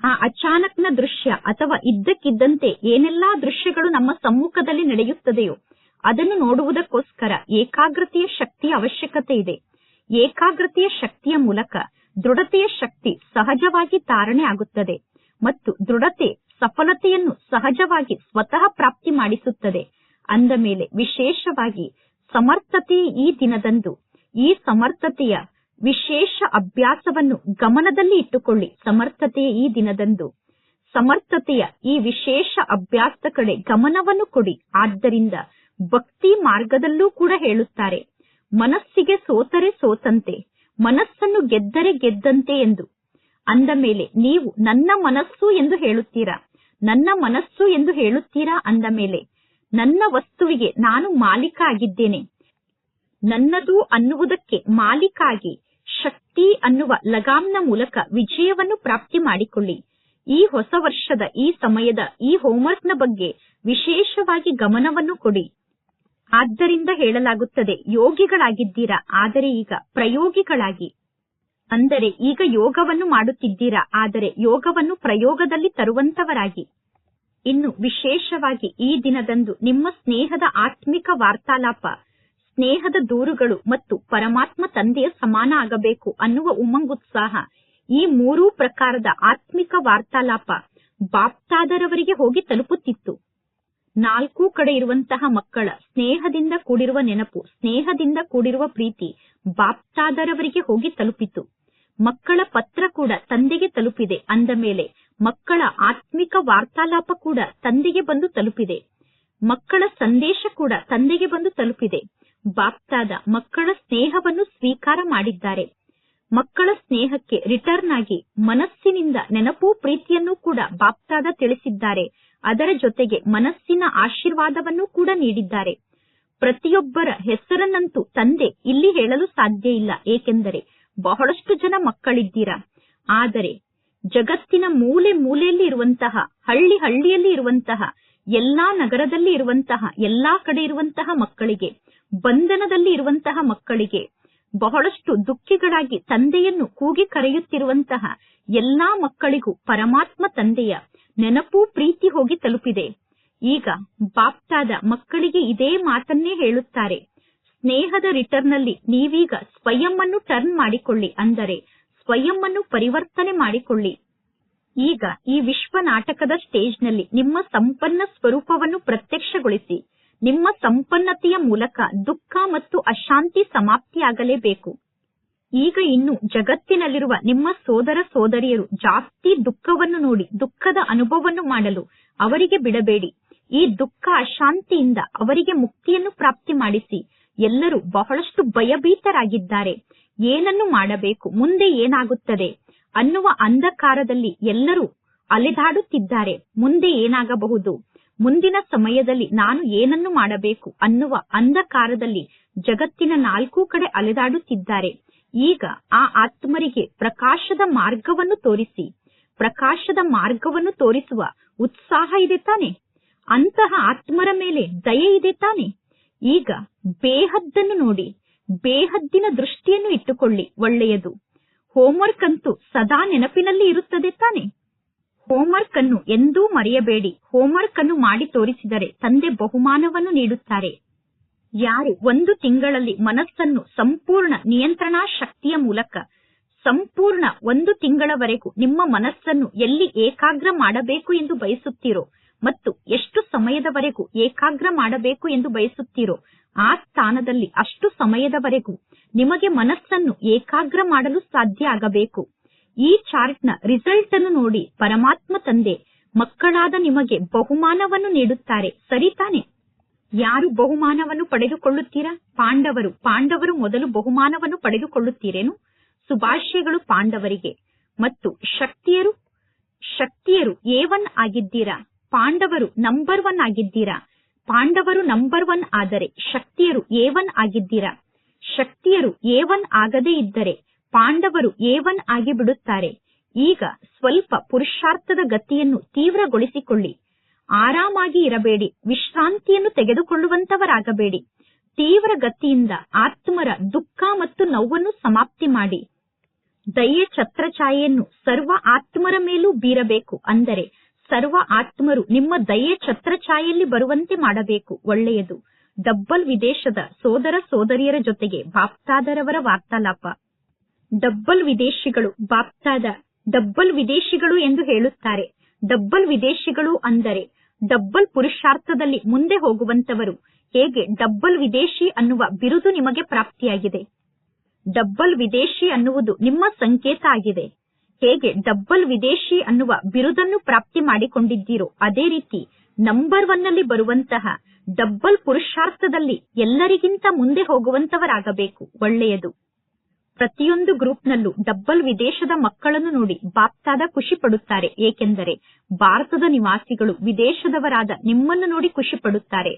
ಆ ಅಚಾನಕ್ನ ದೃಶ್ಯ ಅಥವಾ ಇದ್ದಕ್ಕಿದ್ದಂತೆ ಏನೆಲ್ಲಾ ದೃಶ್ಯಗಳು ನಮ್ಮ ಸಮ್ಮುಖದಲ್ಲಿ ನಡೆಯುತ್ತದೆಯೋ ಅದನ್ನು ನೋಡುವುದಕ್ಕೋಸ್ಕರ ಏಕಾಗ್ರತೆಯ ಶಕ್ತಿಯ ಅವಶ್ಯಕತೆ ಇದೆ. ಏಕಾಗ್ರತೆಯ ಶಕ್ತಿಯ ಮೂಲಕ ದೃಢತೆಯ ಶಕ್ತಿ ಸಹಜವಾಗಿ ತಾರಣೆ ಆಗುತ್ತದೆ ಮತ್ತು ದೃಢತೆ ಸಫಲತೆಯನ್ನು ಸಹಜವಾಗಿ ಸ್ವತಃ ಪ್ರಾಪ್ತಿ ಮಾಡಿಸುತ್ತದೆ. ಅಂದ ಮೇಲೆ ವಿಶೇಷವಾಗಿ ಸಮರ್ಥತೆ ಈ ದಿನದಂದು. ಈ ಸಮರ್ಥತೆಯ ವಿಶೇಷ ಅಭ್ಯಾಸವನ್ನು ಗಮನದಲ್ಲಿ ಇಟ್ಟುಕೊಳ್ಳಿ. ಸಮರ್ಥತೆಯ ಈ ದಿನದಂದು. ಸಮರ್ಥತೆಯ ಈ ವಿಶೇಷ ಅಭ್ಯಾಸದ ಕಡೆ ಗಮನವನ್ನು ಕೊಡಿ. ಆದ್ದರಿಂದ ಭಕ್ತಿ ಮಾರ್ಗದಲ್ಲೂ ಕೂಡ ಹೇಳುತ್ತಾರೆ. ಮನಸ್ಸಿಗೆ ಸೋತರೆ ಸೋತಂತೆ, ಮನಸ್ಸನ್ನು ಗೆದ್ದರೆ ಗೆದ್ದಂತೆ ಎಂದು. ಅಂದ ಮೇಲೆ ನೀವು ನನ್ನ ಮನಸ್ಸು ಎಂದು ಹೇಳುತ್ತೀರಾ? ನನ್ನ ಮನಸ್ಸು ಎಂದು ಹೇಳುತ್ತೀರಾ? ಅಂದ ಮೇಲೆ, ನನ್ನ ವಸ್ತುವಿಗೆ ನಾನು ಮಾಲೀಕ ಆಗಿದ್ದೇನೆ ನನ್ನದು ಅನ್ನುವುದಕ್ಕೆ ಮಾಲೀಕ ಆಗಿ ಶಕ್ತಿ ಅನ್ನುವ ಲಗಾಮ್ನ ಮೂಲಕ ವಿಜಯವನ್ನು ಪ್ರಾಪ್ತಿ ಮಾಡಿಕೊಳ್ಳಿ. ಈ ಹೊಸ ವರ್ಷದ ಈ ಸಮಯದ ಈ ಹೋಂವರ್ಕ್ನ ಬಗ್ಗೆ ವಿಶೇಷವಾಗಿ ಗಮನವನ್ನು ಕೊಡಿ. ಆದ್ದರಿಂದ ಹೇಳಲಾಗುತ್ತದೆ, ಯೋಗಿಗಳಾಗಿದ್ದೀರಾ? ಆದರೆ ಈಗ ಪ್ರಯೋಗಿಗಳಾಗಿ. ಅಂದರೆ ಈಗ ಯೋಗವನ್ನು ಮಾಡುತ್ತಿದ್ದೀರಾ? ಆದರೆ ಯೋಗವನ್ನು ಪ್ರಯೋಗದಲ್ಲಿ ತರುವಂತವರಾಗಿ. ಇನ್ನು ವಿಶೇಷವಾಗಿ ಈ ದಿನದಂದು ನಿಮ್ಮ ಸ್ನೇಹದ ಆತ್ಮಿಕ ವಾರ್ತಾಲಾಪ, ಸ್ನೇಹದ ದೂರುಗಳು ಮತ್ತು ಪರಮಾತ್ಮ ತಂದೆಯ ಸಮಾನ ಆಗಬೇಕು ಅನ್ನುವ ಉಮಂಗುತ್ಸಾಹ, ಈ ಮೂರೂ ಪ್ರಕಾರದ ಆತ್ಮಿಕ ವಾರ್ತಾಲಾಪ ಬಾಪ್ತಾದರವರಿಗೆ ಹೋಗಿ ತಲುಪುತ್ತಿತ್ತು. ನಾಲ್ಕೂ ಕಡೆ ಇರುವಂತಹ ಮಕ್ಕಳ ಸ್ನೇಹದಿಂದ ಕೂಡಿರುವ ನೆನಪು, ಸ್ನೇಹದಿಂದ ಕೂಡಿರುವ ಪ್ರೀತಿ ಬಾಪ್ತಾದರವರಿಗೆ ಹೋಗಿ ತಲುಪಿತು. ಮಕ್ಕಳ ಪತ್ರ ಕೂಡ ತಂದೆಗೆ ತಲುಪಿದೆ. ಅಂದ ಮೇಲೆ ಮಕ್ಕಳ ಆತ್ಮಿಕ ವಾರ್ತಾಲಾಪ ಕೂಡ ತಂದೆಗೆ ಬಂದು ತಲುಪಿದೆ. ಮಕ್ಕಳ ಸಂದೇಶ ಕೂಡ ತಂದೆಗೆ ಬಂದು ತಲುಪಿದೆ. ಬಾಪ್ತಾದ ಮಕ್ಕಳ ಸ್ನೇಹವನ್ನು ಸ್ವೀಕಾರ ಮಾಡಿದ್ದಾರೆ. ಮಕ್ಕಳ ಸ್ನೇಹಕ್ಕೆ ರಿಟರ್ನ್ ಆಗಿ ಮನಸ್ಸಿನಿಂದ ನೆನಪು ಪ್ರೀತಿಯನ್ನು ಕೂಡ ಬಾಪ್ತಾದ ತಿಳಿಸಿದ್ದಾರೆ. ಅದರ ಜೊತೆಗೆ ಮನಸ್ಸಿನ ಆಶೀರ್ವಾದವನ್ನು ಕೂಡ ನೀಡಿದ್ದಾರೆ. ಪ್ರತಿಯೊಬ್ಬರ ಹೆಸರನ್ನಂತೂ ತಂದೆ ಇಲ್ಲಿ ಹೇಳಲು ಸಾಧ್ಯ ಇಲ್ಲ. ಏಕೆಂದರೆ ಬಹಳಷ್ಟು ಜನ ಮಕ್ಕಳಿದ್ದೀರಾ. ಆದರೆ ಜಗತ್ತಿನ ಮೂಲೆ ಮೂಲೆಯಲ್ಲಿ ಇರುವಂತಹ, ಹಳ್ಳಿ ಹಳ್ಳಿಯಲ್ಲಿ ಇರುವಂತಹ, ಎಲ್ಲಾ ನಗರದಲ್ಲಿ ಇರುವಂತಹ, ಎಲ್ಲಾ ಕಡೆ ಇರುವಂತಹ ಮಕ್ಕಳಿಗೆ, ಬಂಧನದಲ್ಲಿ ಇರುವಂತಹ ಮಕ್ಕಳಿಗೆ ಬಹಳಷ್ಟು ದುಃಖಿಗಳಾಗಿ ತಂದೆಯನ್ನು ಕೂಗಿ ಕರೆಯುತ್ತಿರುವಂತಹ ಎಲ್ಲಾ ಮಕ್ಕಳಿಗೂ ಪರಮಾತ್ಮ ತಂದೆಯ ನೆನಪು, ಪ್ರೀತಿ ಹೋಗಿ ತಲುಪಿದೆ. ಈಗ ಬಾಪ್ತಾದ ಮಕ್ಕಳಿಗೆ ಇದೇ ಮಾತನ್ನೇ ಹೇಳುತ್ತಾರೆ. ಸ್ನೇಹದ ರಿಟರ್ನ್ ಅಲ್ಲಿ ನೀವೀಗ ಸ್ವಯಂ ಅನ್ನು ಟರ್ನ್ ಮಾಡಿಕೊಳ್ಳಿ ಅಂದರೆ ಸ್ವಯಂ ಅನ್ನು ಪರಿವರ್ತನೆ ಮಾಡಿಕೊಳ್ಳಿ. ಈಗ ಈ ವಿಶ್ವ ನಾಟಕದ ಸ್ಟೇಜ್ನಲ್ಲಿ ನಿಮ್ಮ ಸಂಪನ್ನ ಸ್ವರೂಪವನ್ನು ಪ್ರತ್ಯಕ್ಷಗೊಳಿಸಿ. ನಿಮ್ಮ ಸಂಪನ್ನತೆಯ ಮೂಲಕ ದುಃಖ ಮತ್ತು ಅಶಾಂತಿ ಸಮಾಪ್ತಿಯಾಗಲೇಬೇಕು. ಈಗ ಇನ್ನು ಜಗತ್ತಿನಲ್ಲಿರುವ ನಿಮ್ಮ ಸೋದರ ಸೋದರಿಯರು ಜಾಸ್ತಿ ದುಃಖವನ್ನು ನೋಡಿ ದುಃಖದ ಅನುಭವವನ್ನು ಮಾಡಲು ಅವರಿಗೆ ಬಿಡಬೇಡಿ. ಈ ದುಃಖ ಅಶಾಂತಿಯಿಂದ ಅವರಿಗೆ ಮುಕ್ತಿಯನ್ನು ಪ್ರಾಪ್ತಿ ಮಾಡಿಸಿ. ಎಲ್ಲರೂ ಬಹಳಷ್ಟು ಭಯಭೀತರಾಗಿದ್ದಾರೆ. ಏನನ್ನು ಮಾಡಬೇಕು? ಮುಂದೆ ಏನಾಗುತ್ತದೆ? ಅನ್ನುವ ಅಂಧಕಾರದಲ್ಲಿ ಎಲ್ಲರೂ ಅಲೆದಾಡುತ್ತಿದ್ದಾರೆ. ಮುಂದೆ ಏನಾಗಬಹುದು? ಮುಂದಿನ ಸಮಯದಲ್ಲಿ ನಾನು ಏನನ್ನು ಮಾಡಬೇಕು ಅನ್ನುವ ಅಂಧಕಾರದಲ್ಲಿ ಜಗತ್ತಿನ ನಾಲ್ಕೂ ಕಡೆ ಅಲೆದಾಡುತ್ತಿದ್ದಾರೆ. ಈಗ ಆ ಆತ್ಮರಿಗೆ ಪ್ರಕಾಶದ ಮಾರ್ಗವನ್ನು ತೋರಿಸಿ. ಪ್ರಕಾಶದ ಮಾರ್ಗವನ್ನು ತೋರಿಸುವ ಉತ್ಸಾಹ ಇದೆ ತಾನೆ? ಅಂತಹ ಆತ್ಮರ ಮೇಲೆ ದಯೆ ಇದೆ ತಾನೆ? ಈಗ ಬೇಹದ್ದನ್ನು ನೋಡಿ, ಬೇಹದ್ದಿನ ದೃಷ್ಟಿಯನ್ನು ಇಟ್ಟುಕೊಳ್ಳಿ ಒಳ್ಳೆಯದು. ಹೋಮ್ವರ್ಕ್ ಅಂತೂ ಸದಾ ನೆನಪಿನಲ್ಲಿ ಇರುತ್ತದೆ ತಾನೆ? ಹೋಂವರ್ಕ್ ಅನ್ನು ಎಂದೂ ಮರೆಯಬೇಡಿ. ಹೋಮ್ವರ್ಕ್ ಅನ್ನು ಮಾಡಿ ತೋರಿಸಿದರೆ ತಂದೆ ಬಹುಮಾನವನ್ನು ನೀಡುತ್ತಾರೆ. ಯಾರು ಒಂದು ತಿಂಗಳಲ್ಲಿ ಮನಸ್ಸನ್ನು ಸಂಪೂರ್ಣ ನಿಯಂತ್ರಣಾ ಶಕ್ತಿಯ ಮೂಲಕ ಸಂಪೂರ್ಣ ಒಂದು ತಿಂಗಳವರೆಗೂ ನಿಮ್ಮ ಮನಸ್ಸನ್ನು ಎಲ್ಲಿ ಏಕಾಗ್ರ ಮಾಡಬೇಕು ಎಂದು ಬಯಸುತ್ತೀರೋ ಮತ್ತು ಎಷ್ಟು ಸಮಯದವರೆಗೂ ಏಕಾಗ್ರ ಮಾಡಬೇಕು ಎಂದು ಬಯಸುತ್ತೀರೋ ಆ ಸ್ಥಾನದಲ್ಲಿ ಅಷ್ಟು ಸಮಯದವರೆಗೂ ನಿಮಗೆ ಮನಸ್ಸನ್ನು ಏಕಾಗ್ರ ಮಾಡಲು ಸಾಧ್ಯ ಆಗಬೇಕು. ಈ ಚಾರ್ಟ್ನ ರಿಸಲ್ಟ್ ಅನ್ನು ನೋಡಿ ಪರಮಾತ್ಮ ತಂದೆ, ಮಕ್ಕಳಾದ ನಿಮಗೆ ಬಹುಮಾನವನ್ನು ನೀಡುತ್ತಾರೆ, ಸರಿ ತಾನೆ? ಯಾರು ಬಹುಮಾನವನ್ನು ಪಡೆದುಕೊಳ್ಳುತ್ತೀರಾ? ಪಾಂಡವರು ಪಾಂಡವರು ಮೊದಲು ಬಹುಮಾನವನ್ನು ಪಡೆದುಕೊಳ್ಳುತ್ತೀರೇನು? ಸುಭಾಷ್ಯಗಳು ಪಾಂಡವರಿಗೆ. ಮತ್ತು ಶಕ್ತಿಯರು? ಶಕ್ತಿಯರು ಎ ಒನ್ ಆಗಿದ್ದೀರಾ? ಪಾಂಡವರು ನಂಬರ್ ಒನ್ ಆಗಿದ್ದೀರಾ? ಪಾಂಡವರು ನಂಬರ್ ಒನ್ ಆದರೆ ಶಕ್ತಿಯರು ಎ ಒನ್ ಆಗಿದ್ದೀರಾ? ಶಕ್ತಿಯರು ಎ ಒನ್ ಆಗದೇ ಇದ್ದರೆ ಪಾಂಡವರು ಏವನ್ ಆಗಿ ಬಿಡುತ್ತಾರೆ ಈಗ ಸ್ವಲ್ಪ ಪುರುಷಾರ್ಥದ ಗತಿಯನ್ನು ತೀವ್ರಗೊಳಿಸಿಕೊಳ್ಳಿ. ಆರಾಮಾಗಿ ಇರಬೇಡಿ. ವಿಶ್ರಾಂತಿಯನ್ನು ತೆಗೆದುಕೊಳ್ಳುವಂತವರಾಗಬೇಡಿ. ತೀವ್ರ ಗತಿಯಿಂದ ಆತ್ಮರ ದುಃಖ ಮತ್ತು ನೋವನ್ನು ಸಮಾಪ್ತಿ ಮಾಡಿ. ದಯೆ ಛತ್ರಛಾಯೆಯನ್ನು ಸರ್ವ ಆತ್ಮರ ಮೇಲೂ ಬೀರಬೇಕು. ಅಂದರೆ ಸರ್ವ ಆತ್ಮರು ನಿಮ್ಮ ದಯೆ ಛತ್ರಛಾಯೆಯಲ್ಲಿ ಬರುವಂತೆ ಮಾಡಬೇಕು. ಒಳ್ಳೆಯದು. ಡಬ್ಬಲ್ ವಿದೇಶದ ಸೋದರ ಸೋದರಿಯರ ಜೊತೆಗೆ ಬಾಪ್ತಾದರವರ ವಾರ್ತಾಲಾಪ. ಡಬ್ಬಲ್ ವಿದೇಶಿಗಳು, ಬಾಪ್ತಾದ ಡಬ್ಬಲ್ ವಿದೇಶಿಗಳು ಎಂದು ಹೇಳುತ್ತಾರೆ. ಡಬ್ಬಲ್ ವಿದೇಶಿಗಳು ಅಂದರೆ ಡಬ್ಬಲ್ ಪುರುಷಾರ್ಥದಲ್ಲಿ ಮುಂದೆ ಹೋಗುವಂತವರು ಹೇಗೆ ಡಬ್ಬಲ್ ವಿದೇಶಿ ಅನ್ನುವ ಬಿರುದು ನಿಮಗೆ ಪ್ರಾಪ್ತಿಯಾಗಿದೆ. ಡಬ್ಬಲ್ ವಿದೇಶಿ ಅನ್ನುವುದು ನಿಮ್ಮ ಸಂಕೇತ ಆಗಿದೆ. ಹೇಗೆ ಡಬ್ಬಲ್ ವಿದೇಶಿ ಅನ್ನುವ ಬಿರುದನ್ನು ಪ್ರಾಪ್ತಿ ಮಾಡಿಕೊಂಡಿದ್ದೀರೋ ಅದೇ ರೀತಿ ನಂಬರ್ ಒನ್ ಅಲ್ಲಿ ಬರುವಂತಹ ಡಬ್ಬಲ್ ಪುರುಷಾರ್ಥದಲ್ಲಿ ಎಲ್ಲರಿಗಿಂತ ಮುಂದೆ ಹೋಗುವಂತವರಾಗಬೇಕು ಒಳ್ಳೆಯದು. ಪ್ರತಿಯೊಂದು ಗ್ರೂಪ್ನಲ್ಲೂ ಡಬ್ಬಲ್ ವಿದೇಶದ ಮಕ್ಕಳನ್ನು ನೋಡಿ ಬಾಪ್ತಾದ ಖುಷಿ ಪಡುತ್ತಾರೆ. ಏಕೆಂದರೆ ಭಾರತದ ನಿವಾಸಿಗಳು ವಿದೇಶದವರಾದ ನಿಮ್ಮನ್ನು ನೋಡಿ ಖುಷಿ ಪಡುತ್ತಾರೆ.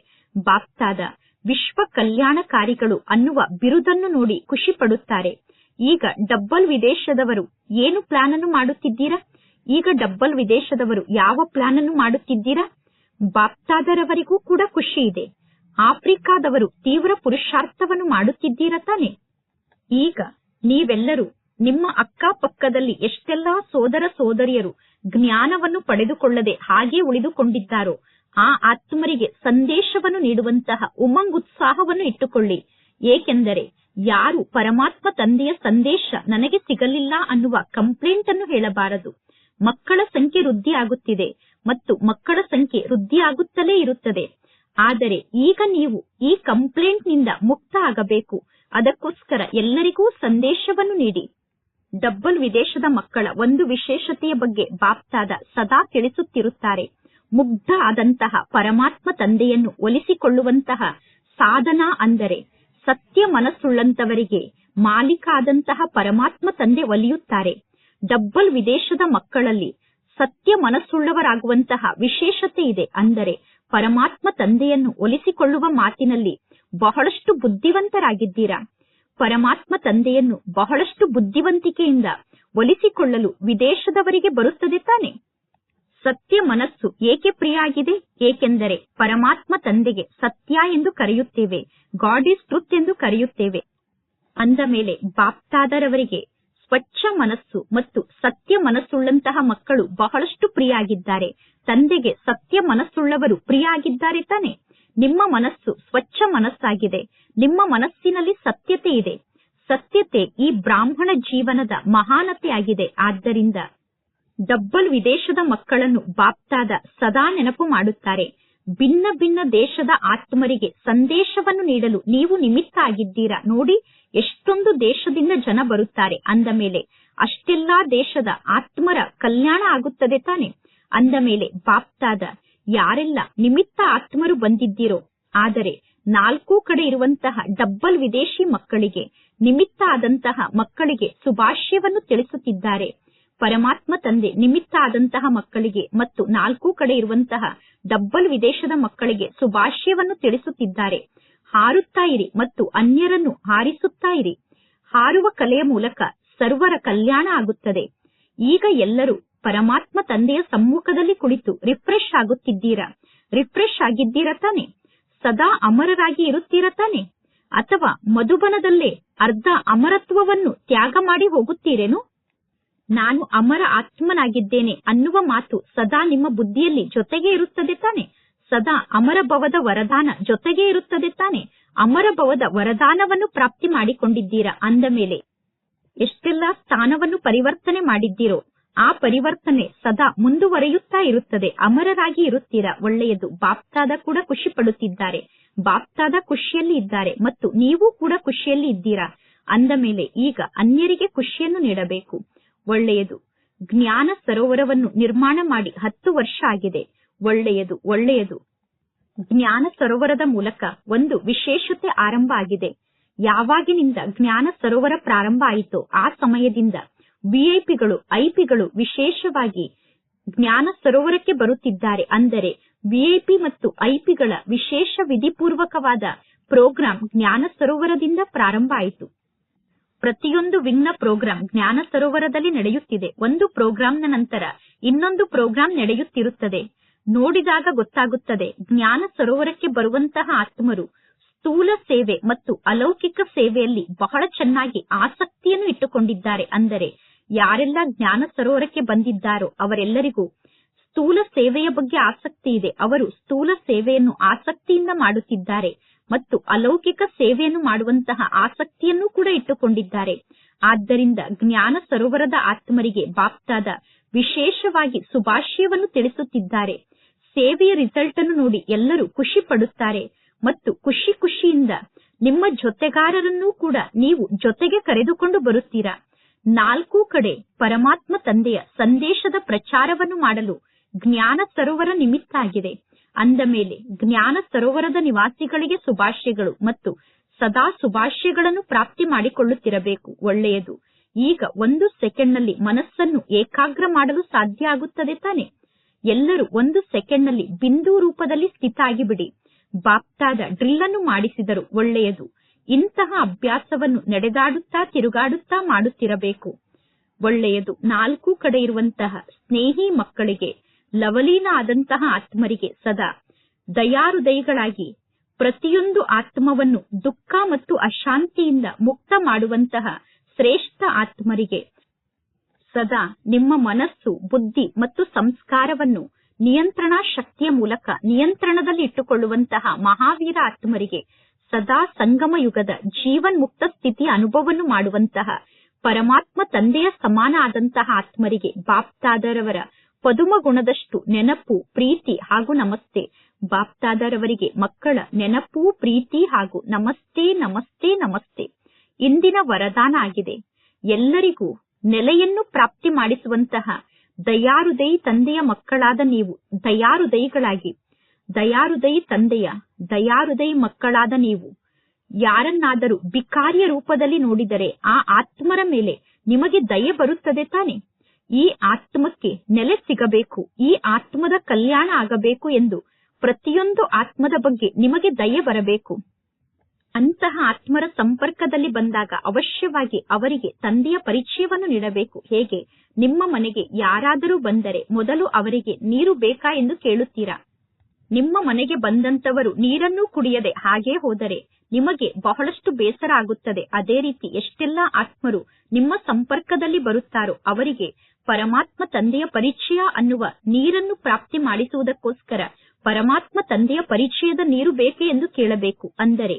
ಬಾಪ್ತಾದ ವಿಶ್ವ ಕಲ್ಯಾಣಕಾರಿಗಳು ಅನ್ನುವ ಬಿರುದನ್ನು ನೋಡಿ ಖುಷಿ ಪಡುತ್ತಾರೆ. ಈಗ ಡಬ್ಬಲ್ ವಿದೇಶದವರು ಏನು ಪ್ಲಾನ್ ಅನ್ನು ಮಾಡುತ್ತಿದ್ದೀರಾ? ಈಗ ಡಬ್ಬಲ್ ವಿದೇಶದವರು ಯಾವ ಪ್ಲಾನ್ ಅನ್ನು ಮಾಡುತ್ತಿದ್ದೀರಾ? ಬಾಪ್ತಾದರವರಿಗೂ ಕೂಡ ಖುಷಿ ಇದೆ. ಆಫ್ರಿಕಾದವರು ತೀವ್ರ ಪುರುಷಾರ್ಥವನ್ನು ಮಾಡುತ್ತಿದ್ದೀರಾ ತಾನೆ? ಈಗ ನೀವೆಲ್ಲರೂ ನಿಮ್ಮ ಅಕ್ಕಪಕ್ಕದಲ್ಲಿ ಎಷ್ಟೆಲ್ಲಾ ಸೋದರ ಸೋದರಿಯರು ಜ್ಞಾನವನ್ನು ಪಡೆದುಕೊಳ್ಳದೆ ಹಾಗೆ ಉಳಿದುಕೊಂಡಿದ್ದಾರೋ, ಆ ಆತ್ಮರಿಗೆ ಸಂದೇಶವನ್ನು ನೀಡುವಂತಹ ಉಮಂಗ್ ಉತ್ಸಾಹವನ್ನು ಇಟ್ಟುಕೊಳ್ಳಿ. ಏಕೆಂದರೆ ಯಾರು ಪರಮಾತ್ಮ ತಂದೆಯ ಸಂದೇಶ ನನಗೆ ಸಿಗಲಿಲ್ಲ ಅನ್ನುವ ಕಂಪ್ಲೇಂಟ್ ಅನ್ನು ಹೇಳಬಾರದು. ಮಕ್ಕಳ ಸಂಖ್ಯೆ ವೃದ್ಧಿಯಾಗುತ್ತಿದೆ ಮತ್ತು ಮಕ್ಕಳ ಸಂಖ್ಯೆ ವೃದ್ಧಿಯಾಗುತ್ತಲೇ ಇರುತ್ತದೆ. ಆದರೆ ಈಗ ನೀವು ಈ ಕಂಪ್ಲೇಂಟ್ನಿಂದ ಮುಕ್ತ ಆಗಬೇಕು. ಅದಕ್ಕೋಸ್ಕರ ಎಲ್ಲರಿಗೂ ಸಂದೇಶವನ್ನು ನೀಡಿ. ಡಬ್ಬಲ್ ವಿದೇಶದ ಮಕ್ಕಳ ಒಂದು ವಿಶೇಷತೆಯ ಬಗ್ಗೆ ಬಾಪ್ತಾದ ಸದಾ ತಿಳಿಸುತ್ತಿರುತ್ತಾರೆ. ಮುಗ್ಧ ಆದಂತಹ ಪರಮಾತ್ಮ ತಂದೆಯನ್ನು ಒಲಿಸಿಕೊಳ್ಳುವಂತಹ ಸಾಧನ ಅಂದರೆ ಸತ್ಯ ಮನಸ್ಸುಳ್ಳಂತವರಿಗೆ ಮಾಲೀಕ ಆದಂತಹ ಪರಮಾತ್ಮ ತಂದೆ ಒಲಿಯುತ್ತಾರೆ. ಡಬ್ಬಲ್ ವಿದೇಶದ ಮಕ್ಕಳಲ್ಲಿ ಸತ್ಯ ಮನಸ್ಸುಳ್ಳವರಾಗುವಂತಹ ವಿಶೇಷತೆ ಇದೆ ಅಂದರೆ ಪರಮಾತ್ಮ ತಂದೆಯನ್ನು ಒಲಿಸಿಕೊಳ್ಳುವ ಮಾತಿನಲ್ಲಿ ಬಹಳಷ್ಟು ಬುದ್ಧಿವಂತರಾಗಿದ್ದೀರಾ? ಪರಮಾತ್ಮ ತಂದೆಯನ್ನು ಬಹಳಷ್ಟು ಬುದ್ಧಿವಂತಿಕೆಯಿಂದ ಒಲಿಸಿಕೊಳ್ಳಲು ವಿದೇಶದವರಿಗೆ ಬರುತ್ತದೆ ತಾನೆ? ಸತ್ಯ ಮನಸ್ಸು ಏಕೆ ಪ್ರಿಯ ಆಗಿದೆ ಏಕೆಂದರೆ ಪರಮಾತ್ಮ ತಂದೆಗೆ ಸತ್ಯ ಎಂದು ಕರೆಯುತ್ತೇವೆ, ಗಾಡ್ ಈಸ್ ಟ್ರುತ್ ಎಂದು ಕರೆಯುತ್ತೇವೆ. ಅಂದ ಮೇಲೆ ಬಾಪ್ತಾದರವರಿಗೆ ಸ್ವಚ್ಛ ಮನಸ್ಸು ಮತ್ತು ಸತ್ಯ ಮನಸ್ಸುಳ್ಳಂತಹ ಮಕ್ಕಳು ಬಹಳಷ್ಟು ಪ್ರಿಯ ಆಗಿದ್ದಾರೆ ತಂದೆಗೆ ಸತ್ಯ ಮನಸ್ಸುಳ್ಳವರು ಪ್ರಿಯ ಆಗಿದ್ದಾರೆ ತಾನೆ? ನಿಮ್ಮ ಮನಸ್ಸು ಸ್ವಚ್ಛ ಮನಸ್ಸಾಗಿದೆ. ನಿಮ್ಮ ಮನಸ್ಸಿನಲ್ಲಿ ಸತ್ಯತೆ ಇದೆ. ಸತ್ಯತೆ ಈ ಬ್ರಾಹ್ಮಣ ಜೀವನದ ಮಹಾನತೆ ಆಗಿದೆ ಆದ್ದರಿಂದ ಡಬ್ಬಲ್ ವಿದೇಶದ ಮಕ್ಕಳನ್ನು ಬಾಪ್ತಾದ ಸದಾ ನೆನಪು ಮಾಡುತ್ತಾರೆ. ಭಿನ್ನ ಭಿನ್ನ ದೇಶದ ಆತ್ಮರಿಗೆ ಸಂದೇಶವನ್ನು ನೀಡಲು ನೀವು ನಿಮಿತ್ತ ಆಗಿದ್ದೀರಾ? ನೋಡಿ, ಎಷ್ಟೊಂದು ದೇಶದಿಂದ ಜನ ಬರುತ್ತಾರೆ. ಅಂದ ಮೇಲೆ, ಅಷ್ಟೆಲ್ಲಾ ದೇಶದ ಆತ್ಮರ ಕಲ್ಯಾಣ ಆಗುತ್ತದೆ ತಾನೆ. ಅಂದ ಮೇಲೆ, ಬಾಪ್ತಾದ ಯಾರೆಲ್ಲ ನಿಮಿತ್ತ ಆತ್ಮರು ಬಂದಿದ್ದೀರೋ, ಆದರೆ ನಾಲ್ಕೂ ಕಡೆ ಇರುವಂತಹ ಡಬ್ಬಲ್ ವಿದೇಶಿ ಮಕ್ಕಳಿಗೆ, ನಿಮಿತ್ತ ಆದಂತಹ ಮಕ್ಕಳಿಗೆ ಸುಭಾಷ್ಯವನ್ನು ತಿಳಿಸುತ್ತಿದ್ದಾರೆ. ಪರಮಾತ್ಮ ತಂದೆ ನಿಮಿತ್ತ ಆದಂತಹ ಮಕ್ಕಳಿಗೆ ಮತ್ತು ನಾಲ್ಕು ಕಡೆ ಇರುವಂತಹ ಡಬ್ಬಲ್ ವಿದೇಶದ ಮಕ್ಕಳಿಗೆ ಸುಭಾಷ್ಯವನ್ನು ತಿಳಿಸುತ್ತಿದ್ದಾರೆ. ಹಾರುತ್ತಾ ಇರಿ ಮತ್ತು ಅನ್ಯರನ್ನು ಹಾರಿಸುತ್ತಾ ಇರಿ. ಹಾರುವ ಕಲೆಯ ಮೂಲಕ ಸರ್ವರ ಕಲ್ಯಾಣ ಆಗುತ್ತದೆ. ಈಗ ಎಲ್ಲರೂ ಪರಮಾತ್ಮ ತಂದೆಯ ಸಮ್ಮುಖದಲ್ಲಿ ಕುಳಿತು ರಿಫ್ರೆಶ್ ಆಗುತ್ತಿದ್ದೀರಾ? ರಿಫ್ರೆಶ್ ಆಗಿದ್ದೀರಾ ತಾನೆ? ಸದಾ ಅಮರರಾಗಿ ಇರುತ್ತೀರಾ ತಾನೆ? ಅಥವಾ ಮಧುಬನದಲ್ಲೇ ಅರ್ಧ ಅಮರತ್ವವನ್ನು ತ್ಯಾಗ ಮಾಡಿ ಹೋಗುತ್ತೀರೇನು? ನಾನು ಅಮರ ಆತ್ಮನಾಗಿದ್ದೇನೆ ಅನ್ನುವ ಮಾತು ಸದಾ ನಿಮ್ಮ ಬುದ್ಧಿಯಲ್ಲಿ ಜೊತೆಗೆ ಇರುತ್ತದೆ ತಾನೆ? ಸದಾ ಅಮರ ಭವದ ವರದಾನ ಜೊತೆಗೆ ಇರುತ್ತದೆ ತಾನೆ? ಅಮರ ಭವದ ವರದಾನವನ್ನು ಪ್ರಾಪ್ತಿ ಮಾಡಿಕೊಂಡಿದ್ದೀರಾ ಅಂದ ಮೇಲೆ? ಎಷ್ಟೆಲ್ಲಾ ಸ್ಥಾನವನ್ನು ಪರಿವರ್ತನೆ ಮಾಡಿದ್ದೀರೋ ಆ ಪರಿವರ್ತನೆ ಸದಾ ಮುಂದುವರೆಯುತ್ತಾ ಇರುತ್ತದೆ. ಅಮರರಾಗಿ ಇರುತ್ತೀರಾ? ಒಳ್ಳೆಯದು. ಬಾಪ್ತಾದ ಕೂಡ ಖುಷಿ ಪಡುತ್ತಿದ್ದಾರೆ ಬಾಪ್ತಾದ ಖುಷಿಯಲ್ಲಿ ಇದ್ದಾರೆ. ಮತ್ತು ನೀವು ಕೂಡ ಖುಷಿಯಲ್ಲಿ ಇದ್ದೀರಾ? ಅಂದ ಮೇಲೆ ಈಗ ಅನ್ಯರಿಗೆ ಖುಷಿಯನ್ನು ನೀಡಬೇಕು. ಒಳ್ಳೆಯದು. ಜ್ಞಾನ ಸರೋವರವನ್ನು ನಿರ್ಮಾಣ ಮಾಡಿ ಹತ್ತು ವರ್ಷ ಆಗಿದೆ. ಒಳ್ಳೆಯದು ಒಳ್ಳೆಯದು. ಜ್ಞಾನ ಸರೋವರದ ಮೂಲಕ ಒಂದು ವಿಶೇಷತೆ ಆರಂಭ ಆಗಿದೆ. ಯಾವಾಗಿನಿಂದ ಜ್ಞಾನ ಸರೋವರ ಪ್ರಾರಂಭ ಆಯಿತೋ ಆ ಸಮಯದಿಂದ ವಿಐಪಿಗಳು, ಐಪಿಗಳು ವಿಶೇಷವಾಗಿ ಜ್ಞಾನ ಸರೋವರಕ್ಕೆ ಬರುತ್ತಿದ್ದಾರೆ. ಅಂದರೆ ವಿಐಪಿ ಮತ್ತು ಐಪಿಗಳ ವಿಶೇಷ ವಿಧಿಪೂರ್ವಕವಾದ ಪ್ರೋಗ್ರಾಂ ಜ್ಞಾನ ಸರೋವರದಿಂದ ಪ್ರಾರಂಭ ಆಯಿತು. ಪ್ರತಿಯೊಂದು ವಿಘ್ನ ಪ್ರೋಗ್ರಾಂ ಜ್ಞಾನ ಸರೋವರದಲ್ಲಿ ನಡೆಯುತ್ತಿದೆ. ಒಂದು ಪ್ರೋಗ್ರಾಂನ ನಂತರ ಇನ್ನೊಂದು ಪ್ರೋಗ್ರಾಂ ನಡೆಯುತ್ತಿರುತ್ತದೆ. ನೋಡಿದಾಗ ಗೊತ್ತಾಗುತ್ತದೆ, ಜ್ಞಾನ ಸರೋವರಕ್ಕೆ ಬರುವಂತಹ ಆತ್ಮರು ಸ್ಥೂಲ ಸೇವೆ ಮತ್ತು ಅಲೌಕಿಕ ಸೇವೆಯಲ್ಲಿ ಬಹಳ ಚೆನ್ನಾಗಿ ಆಸಕ್ತಿಯನ್ನು ಇಟ್ಟುಕೊಂಡಿದ್ದಾರೆ. ಅಂದರೆ ಯಾರೆಲ್ಲ ಜ್ಞಾನ ಸರೋವರಕ್ಕೆ ಬಂದಿದ್ದಾರೋ ಅವರೆಲ್ಲರಿಗೂ ಸ್ಥೂಲ ಸೇವೆಯ ಬಗ್ಗೆ ಆಸಕ್ತಿ ಇದೆ. ಅವರು ಸ್ಥೂಲ ಸೇವೆಯನ್ನು ಆಸಕ್ತಿಯಿಂದ ಮಾಡುತ್ತಿದ್ದಾರೆ ಮತ್ತು ಅಲೌಕಿಕ ಸೇವೆಯನ್ನು ಮಾಡುವಂತಹ ಆಸಕ್ತಿಯನ್ನು ಕೂಡ ಇಟ್ಟುಕೊಂಡಿದ್ದಾರೆ. ಆದ್ದರಿಂದ ಜ್ಞಾನ ಸರೋವರದ ಆತ್ಮರಿಗೆ ಬಾಪ್ತಾದ ವಿಶೇಷವಾಗಿ ಸುಭಾಷ್ಯವನ್ನು ತಿಳಿಸುತ್ತಿದ್ದಾರೆ. ಸೇವೆಯ ರಿಸಲ್ಟ್ ಅನ್ನು ನೋಡಿ ಎಲ್ಲರೂ ಖುಷಿ ಪಡುತ್ತಾರೆ ಮತ್ತು ಖುಷಿ ಖುಷಿಯಿಂದ ನಿಮ್ಮ ಜೊತೆಗಾರರನ್ನೂ ಕೂಡ ನೀವು ಜೊತೆಗೆ ಕರೆದುಕೊಂಡು ಬರುತ್ತೀರಾ? ನಾಲ್ಕು ಕಡೆ ಪರಮಾತ್ಮ ತಂದೆಯ ಸಂದೇಶದ ಪ್ರಚಾರವನ್ನು ಮಾಡಲು ಜ್ಞಾನ ಸರೋವರ ನಿಮಿತ್ತ ಆಗಿದೆ. ಅಂದ ಮೇಲೆ ಜ್ಞಾನ ಸರೋವರದ ನಿವಾಸಿಗಳಿಗೆ ಶುಭಾಶಯಗಳು ಮತ್ತು ಸದಾ ಶುಭಾಶಯಗಳನ್ನು ಪ್ರಾಪ್ತಿ ಮಾಡಿಕೊಳ್ಳುತ್ತಿರಬೇಕು. ಒಳ್ಳೆಯದು. ಈಗ ಒಂದು ಸೆಕೆಂಡ್ನಲ್ಲಿ ಮನಸ್ಸನ್ನು ಏಕಾಗ್ರ ಮಾಡಲು ಸಾಧ್ಯ ಆಗುತ್ತದೆ ತಾನೆ. ಎಲ್ಲರೂ ಒಂದು ಸೆಕೆಂಡ್ನಲ್ಲಿ ಬಿಂದು ರೂಪದಲ್ಲಿ ಸ್ಥಿತ ಆಗಿಬಿಡಿ. ಬಾಪ್ತಾದ ಡ್ರಿಲ್ ಅನ್ನು ಮಾಡಿಸಿದರು ಒಳ್ಳೆಯದು. ಇಂತಹ ಅಭ್ಯಾಸವನ್ನು ನಡೆದಾಡುತ್ತಾ ತಿರುಗಾಡುತ್ತಾ ಮಾಡುತ್ತಿರಬೇಕು. ಒಳ್ಳೆಯದು. ನಾಲ್ಕು ಕಡೆ ಇರುವಂತಹ ಸ್ನೇಹಿ ಮಕ್ಕಳಿಗೆ ಲವಲೀನ ಆದಂತಹ ಆತ್ಮರಿಗೆ ಸದಾ ದಯಾರುದಯಿಗಳಾಗಿ ಪ್ರತಿಯೊಂದು ಆತ್ಮವನ್ನು ದುಃಖ ಮತ್ತು ಅಶಾಂತಿಯಿಂದ ಮುಕ್ತ ಮಾಡುವಂತಹ ಶ್ರೇಷ್ಠ ಆತ್ಮರಿಗೆ ಸದಾ ನಿಮ್ಮ ಮನಸ್ಸು, ಬುದ್ಧಿ ಮತ್ತು ಸಂಸ್ಕಾರವನ್ನು ನಿಯಂತ್ರಣಾ ಶಕ್ತಿಯ ಮೂಲಕ ನಿಯಂತ್ರಣದಲ್ಲಿ ಇಟ್ಟುಕೊಳ್ಳುವಂತಹ ಮಹಾವೀರ ಆತ್ಮರಿಗೆ ಸದಾ ಸಂಗಮ ಯುಗದ ಜೀವನ್ ಮುಕ್ತ ಸ್ಥಿತಿ ಅನುಭವವನ್ನು ಮಾಡುವಂತಹ ಪರಮಾತ್ಮ ತಂದೆಯ ಸಮಾನ ಆದಂತಹ ಆತ್ಮರಿಗೆ ಬಾಪ್ತಾದರವರ ಪದುಮ ಗುಣದಷ್ಟು ನೆನಪು, ಪ್ರೀತಿ ಹಾಗೂ ನಮಸ್ತೆ. ಬಾಪ್ತಾದರವರಿಗೆ ಮಕ್ಕಳ ನೆನಪು, ಪ್ರೀತಿ ಹಾಗೂ ನಮಸ್ತೆ ನಮಸ್ತೆ ನಮಸ್ತೆ. ಇಂದಿನ ವರದಾನ ಆಗಿದೆ. ಎಲ್ಲರಿಗೂ ನೆಲೆಯನ್ನು ಪ್ರಾಪ್ತಿ ಮಾಡಿಸುವಂತಹ ದಯಾರುದಯಿ ತಂದೆಯ ಮಕ್ಕಳಾದ ನೀವು ದಯಾರುದಯಿಗಳಾಗಿ ದಯಾರುದಯಿ ತಂದೆಯ ದಯಾರುದಯಿ ಮಕ್ಕಳಾದ ನೀವು. ಯಾರನ್ನಾದರೂ ಬಿಕಾರಿಯ ರೂಪದಲ್ಲಿ ನೋಡಿದರೆ ಆ ಆತ್ಮರ ಮೇಲೆ ನಿಮಗೆ ದಯೆ ಬರುತ್ತದೆ ತಾನೆ. ಈ ಆತ್ಮಕ್ಕೆ ನೆಲೆ ಸಿಗಬೇಕು, ಈ ಆತ್ಮದ ಕಲ್ಯಾಣ ಆಗಬೇಕು ಎಂದು ಪ್ರತಿಯೊಂದು ಆತ್ಮದ ಬಗ್ಗೆ ನಿಮಗೆ ದಯೆ ಬರಬೇಕು. ಅಂತಹ ಆತ್ಮರ ಸಂಪರ್ಕದಲ್ಲಿ ಬಂದಾಗ ಅವಶ್ಯವಾಗಿ ಅವರಿಗೆ ತಂದೆಯ ಪರಿಚಯವನ್ನು ನೀಡಬೇಕು. ಹೇಗೆ? ನಿಮ್ಮ ಮನೆಗೆ ಯಾರಾದರೂ ಬಂದರೆ ಮೊದಲು ಅವರಿಗೆ ನೀರು ಬೇಕಾ ಎಂದು ಕೇಳುತ್ತೀರಾ? ನಿಮ್ಮ ಮನೆಗೆ ಬಂದಂತವರು ನೀರನ್ನು ಕುಡಿಯದೆ ಹಾಗೆ ಹೋದರೆ ನಿಮಗೆ ಬಹಳಷ್ಟು ಬೇಸರ ಆಗುತ್ತದೆ. ಅದೇ ರೀತಿ ಎಷ್ಟೆಲ್ಲ ಆತ್ಮರು ನಿಮ್ಮ ಸಂಪರ್ಕದಲ್ಲಿ ಬರುತ್ತಾರೋ ಅವರಿಗೆ ಪರಮಾತ್ಮ ತಂದೆಯ ಪರಿಚಯ ಅನ್ನುವ ನೀರನ್ನು ಪ್ರಾಪ್ತಿ ಮಾಡಿಸುವುದಕ್ಕೋಸ್ಕರ ಪರಮಾತ್ಮ ತಂದೆಯ ಪರಿಚಯದ ನೀರು ಬೇಕೆ ಎಂದು ಕೇಳಬೇಕು. ಅಂದರೆ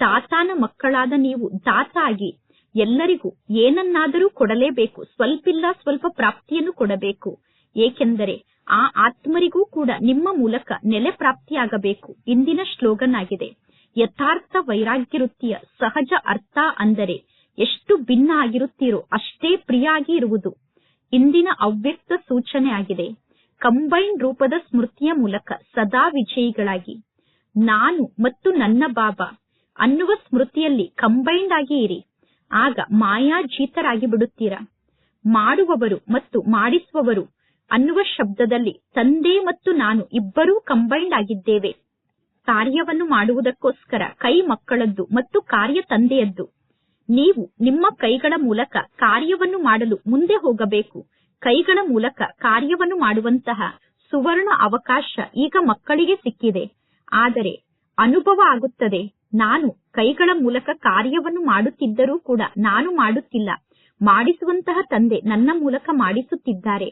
ದಾತಾನ ಮಕ್ಕಳಾದ ನೀವು ದಾತ ಆಗಿ ಎಲ್ಲರಿಗೂ ಏನನ್ನಾದರೂ ಕೊಡಲೇಬೇಕು. ಸ್ವಲ್ಪಿಲ್ಲ ಸ್ವಲ್ಪ ಪ್ರಾಪ್ತಿಯನ್ನು ಕೊಡಬೇಕು. ಏಕೆಂದರೆ ಆ ಆತ್ಮರಿಗೂ ಕೂಡ ನಿಮ್ಮ ಮೂಲಕ ನೆಲೆ ಪ್ರಾಪ್ತಿಯಾಗಬೇಕು. ಇಂದಿನ ಶ್ಲೋಗನ್ ಆಗಿದೆ. ಯಥಾರ್ಥ ವೈರಾಗ್ಯ ವೃತ್ತಿಯ ಸಹಜ ಅರ್ಥ ಅಂದರೆ ಎಷ್ಟು ಭಿನ್ನ ಆಗಿರುತ್ತೀರೋ ಅಷ್ಟೇ ಪ್ರಿಯಾಗಿ ಇರುವುದು. ಇಂದಿನ ಅವ್ಯಕ್ತ ಸೂಚನೆ ಆಗಿದೆ. ಕಂಬೈನ್ ರೂಪದ ಸ್ಮೃತಿಯ ಮೂಲಕ ಸದಾ ವಿಜಯಿಗಳಾಗಿ. ನಾನು ಮತ್ತು ನನ್ನ ಬಾಬಾ ಅನ್ನುವ ಸ್ಮೃತಿಯಲ್ಲಿ ಕಂಬೈನ್ಡ್ ಆಗಿ ಇರಿ. ಆಗ ಮಾಯಾಜೀತರಾಗಿ ಬಿಡುತ್ತೀರಾ? ಮಾಡುವವರು ಮತ್ತು ಮಾಡಿಸುವವರು ಅನ್ನುವ ಶಬ್ದದಲ್ಲಿ ತಂದೆ ಮತ್ತು ನಾನು ಇಬ್ಬರೂ ಕಂಬೈನ್ಡ್ ಆಗಿದ್ದೇವೆ. ಕಾರ್ಯವನ್ನು ಮಾಡುವುದಕ್ಕೋಸ್ಕರ ಕೈ ಮಕ್ಕಳದ್ದು ಮತ್ತು ಕಾರ್ಯ ತಂದೆಯದ್ದು. ನೀವು ನಿಮ್ಮ ಕೈಗಳ ಮೂಲಕ ಕಾರ್ಯವನ್ನು ಮಾಡಲು ಮುಂದೆ ಹೋಗಬೇಕು. ಕೈಗಳ ಮೂಲಕ ಕಾರ್ಯವನ್ನು ಮಾಡುವಂತಹ ಸುವರ್ಣ ಅವಕಾಶ ಈಗ ಮಕ್ಕಳಿಗೆ ಸಿಕ್ಕಿದೆ. ಆದರೆ ಅನುಭವ ಆಗುತ್ತದೆ. ನಾನು ಕೈಗಳ ಮೂಲಕ ಕಾರ್ಯವನ್ನು ಮಾಡುತ್ತಿದ್ದರೂ ಕೂಡ ನಾನು ಮಾಡುತ್ತಿಲ್ಲ. ಮಾಡಿಸುವಂತಹ ತಂದೆ ನನ್ನ ಮೂಲಕ ಮಾಡಿಸುತ್ತಿದ್ದಾರೆ.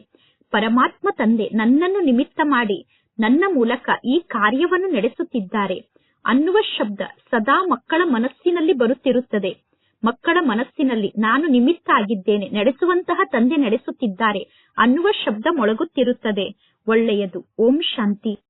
ಪರಮಾತ್ಮ ತಂದೆ ನನ್ನನ್ನು ನಿಮಿತ್ತ ಮಾಡಿ ನನ್ನ ಮೂಲಕ ಈ ಕಾರ್ಯವನ್ನು ನಡೆಸುತ್ತಿದ್ದಾರೆ. ಅನ್ನುವ ಶಬ್ದ ಸದಾ ಮಕ್ಕಳ ಮನಸ್ಸಿನಲ್ಲಿ ಬರುತ್ತಿರುತ್ತದೆ. ಮಕ್ಕಳ ಮನಸ್ಸಿನಲ್ಲಿ ನಾನು ನಿಮಿತ್ತ ಆಗಿದ್ದೇನೆ, ನಡೆಸುವಂತಹ ತಂದೆ ನಡೆಸುತ್ತಿದ್ದಾರೆ ಅನ್ನುವ ಶಬ್ದ ಮೊಳಗುತ್ತಿರುತ್ತದೆ. ಒಳ್ಳೆಯದು. ಓಂ ಶಾಂತಿ.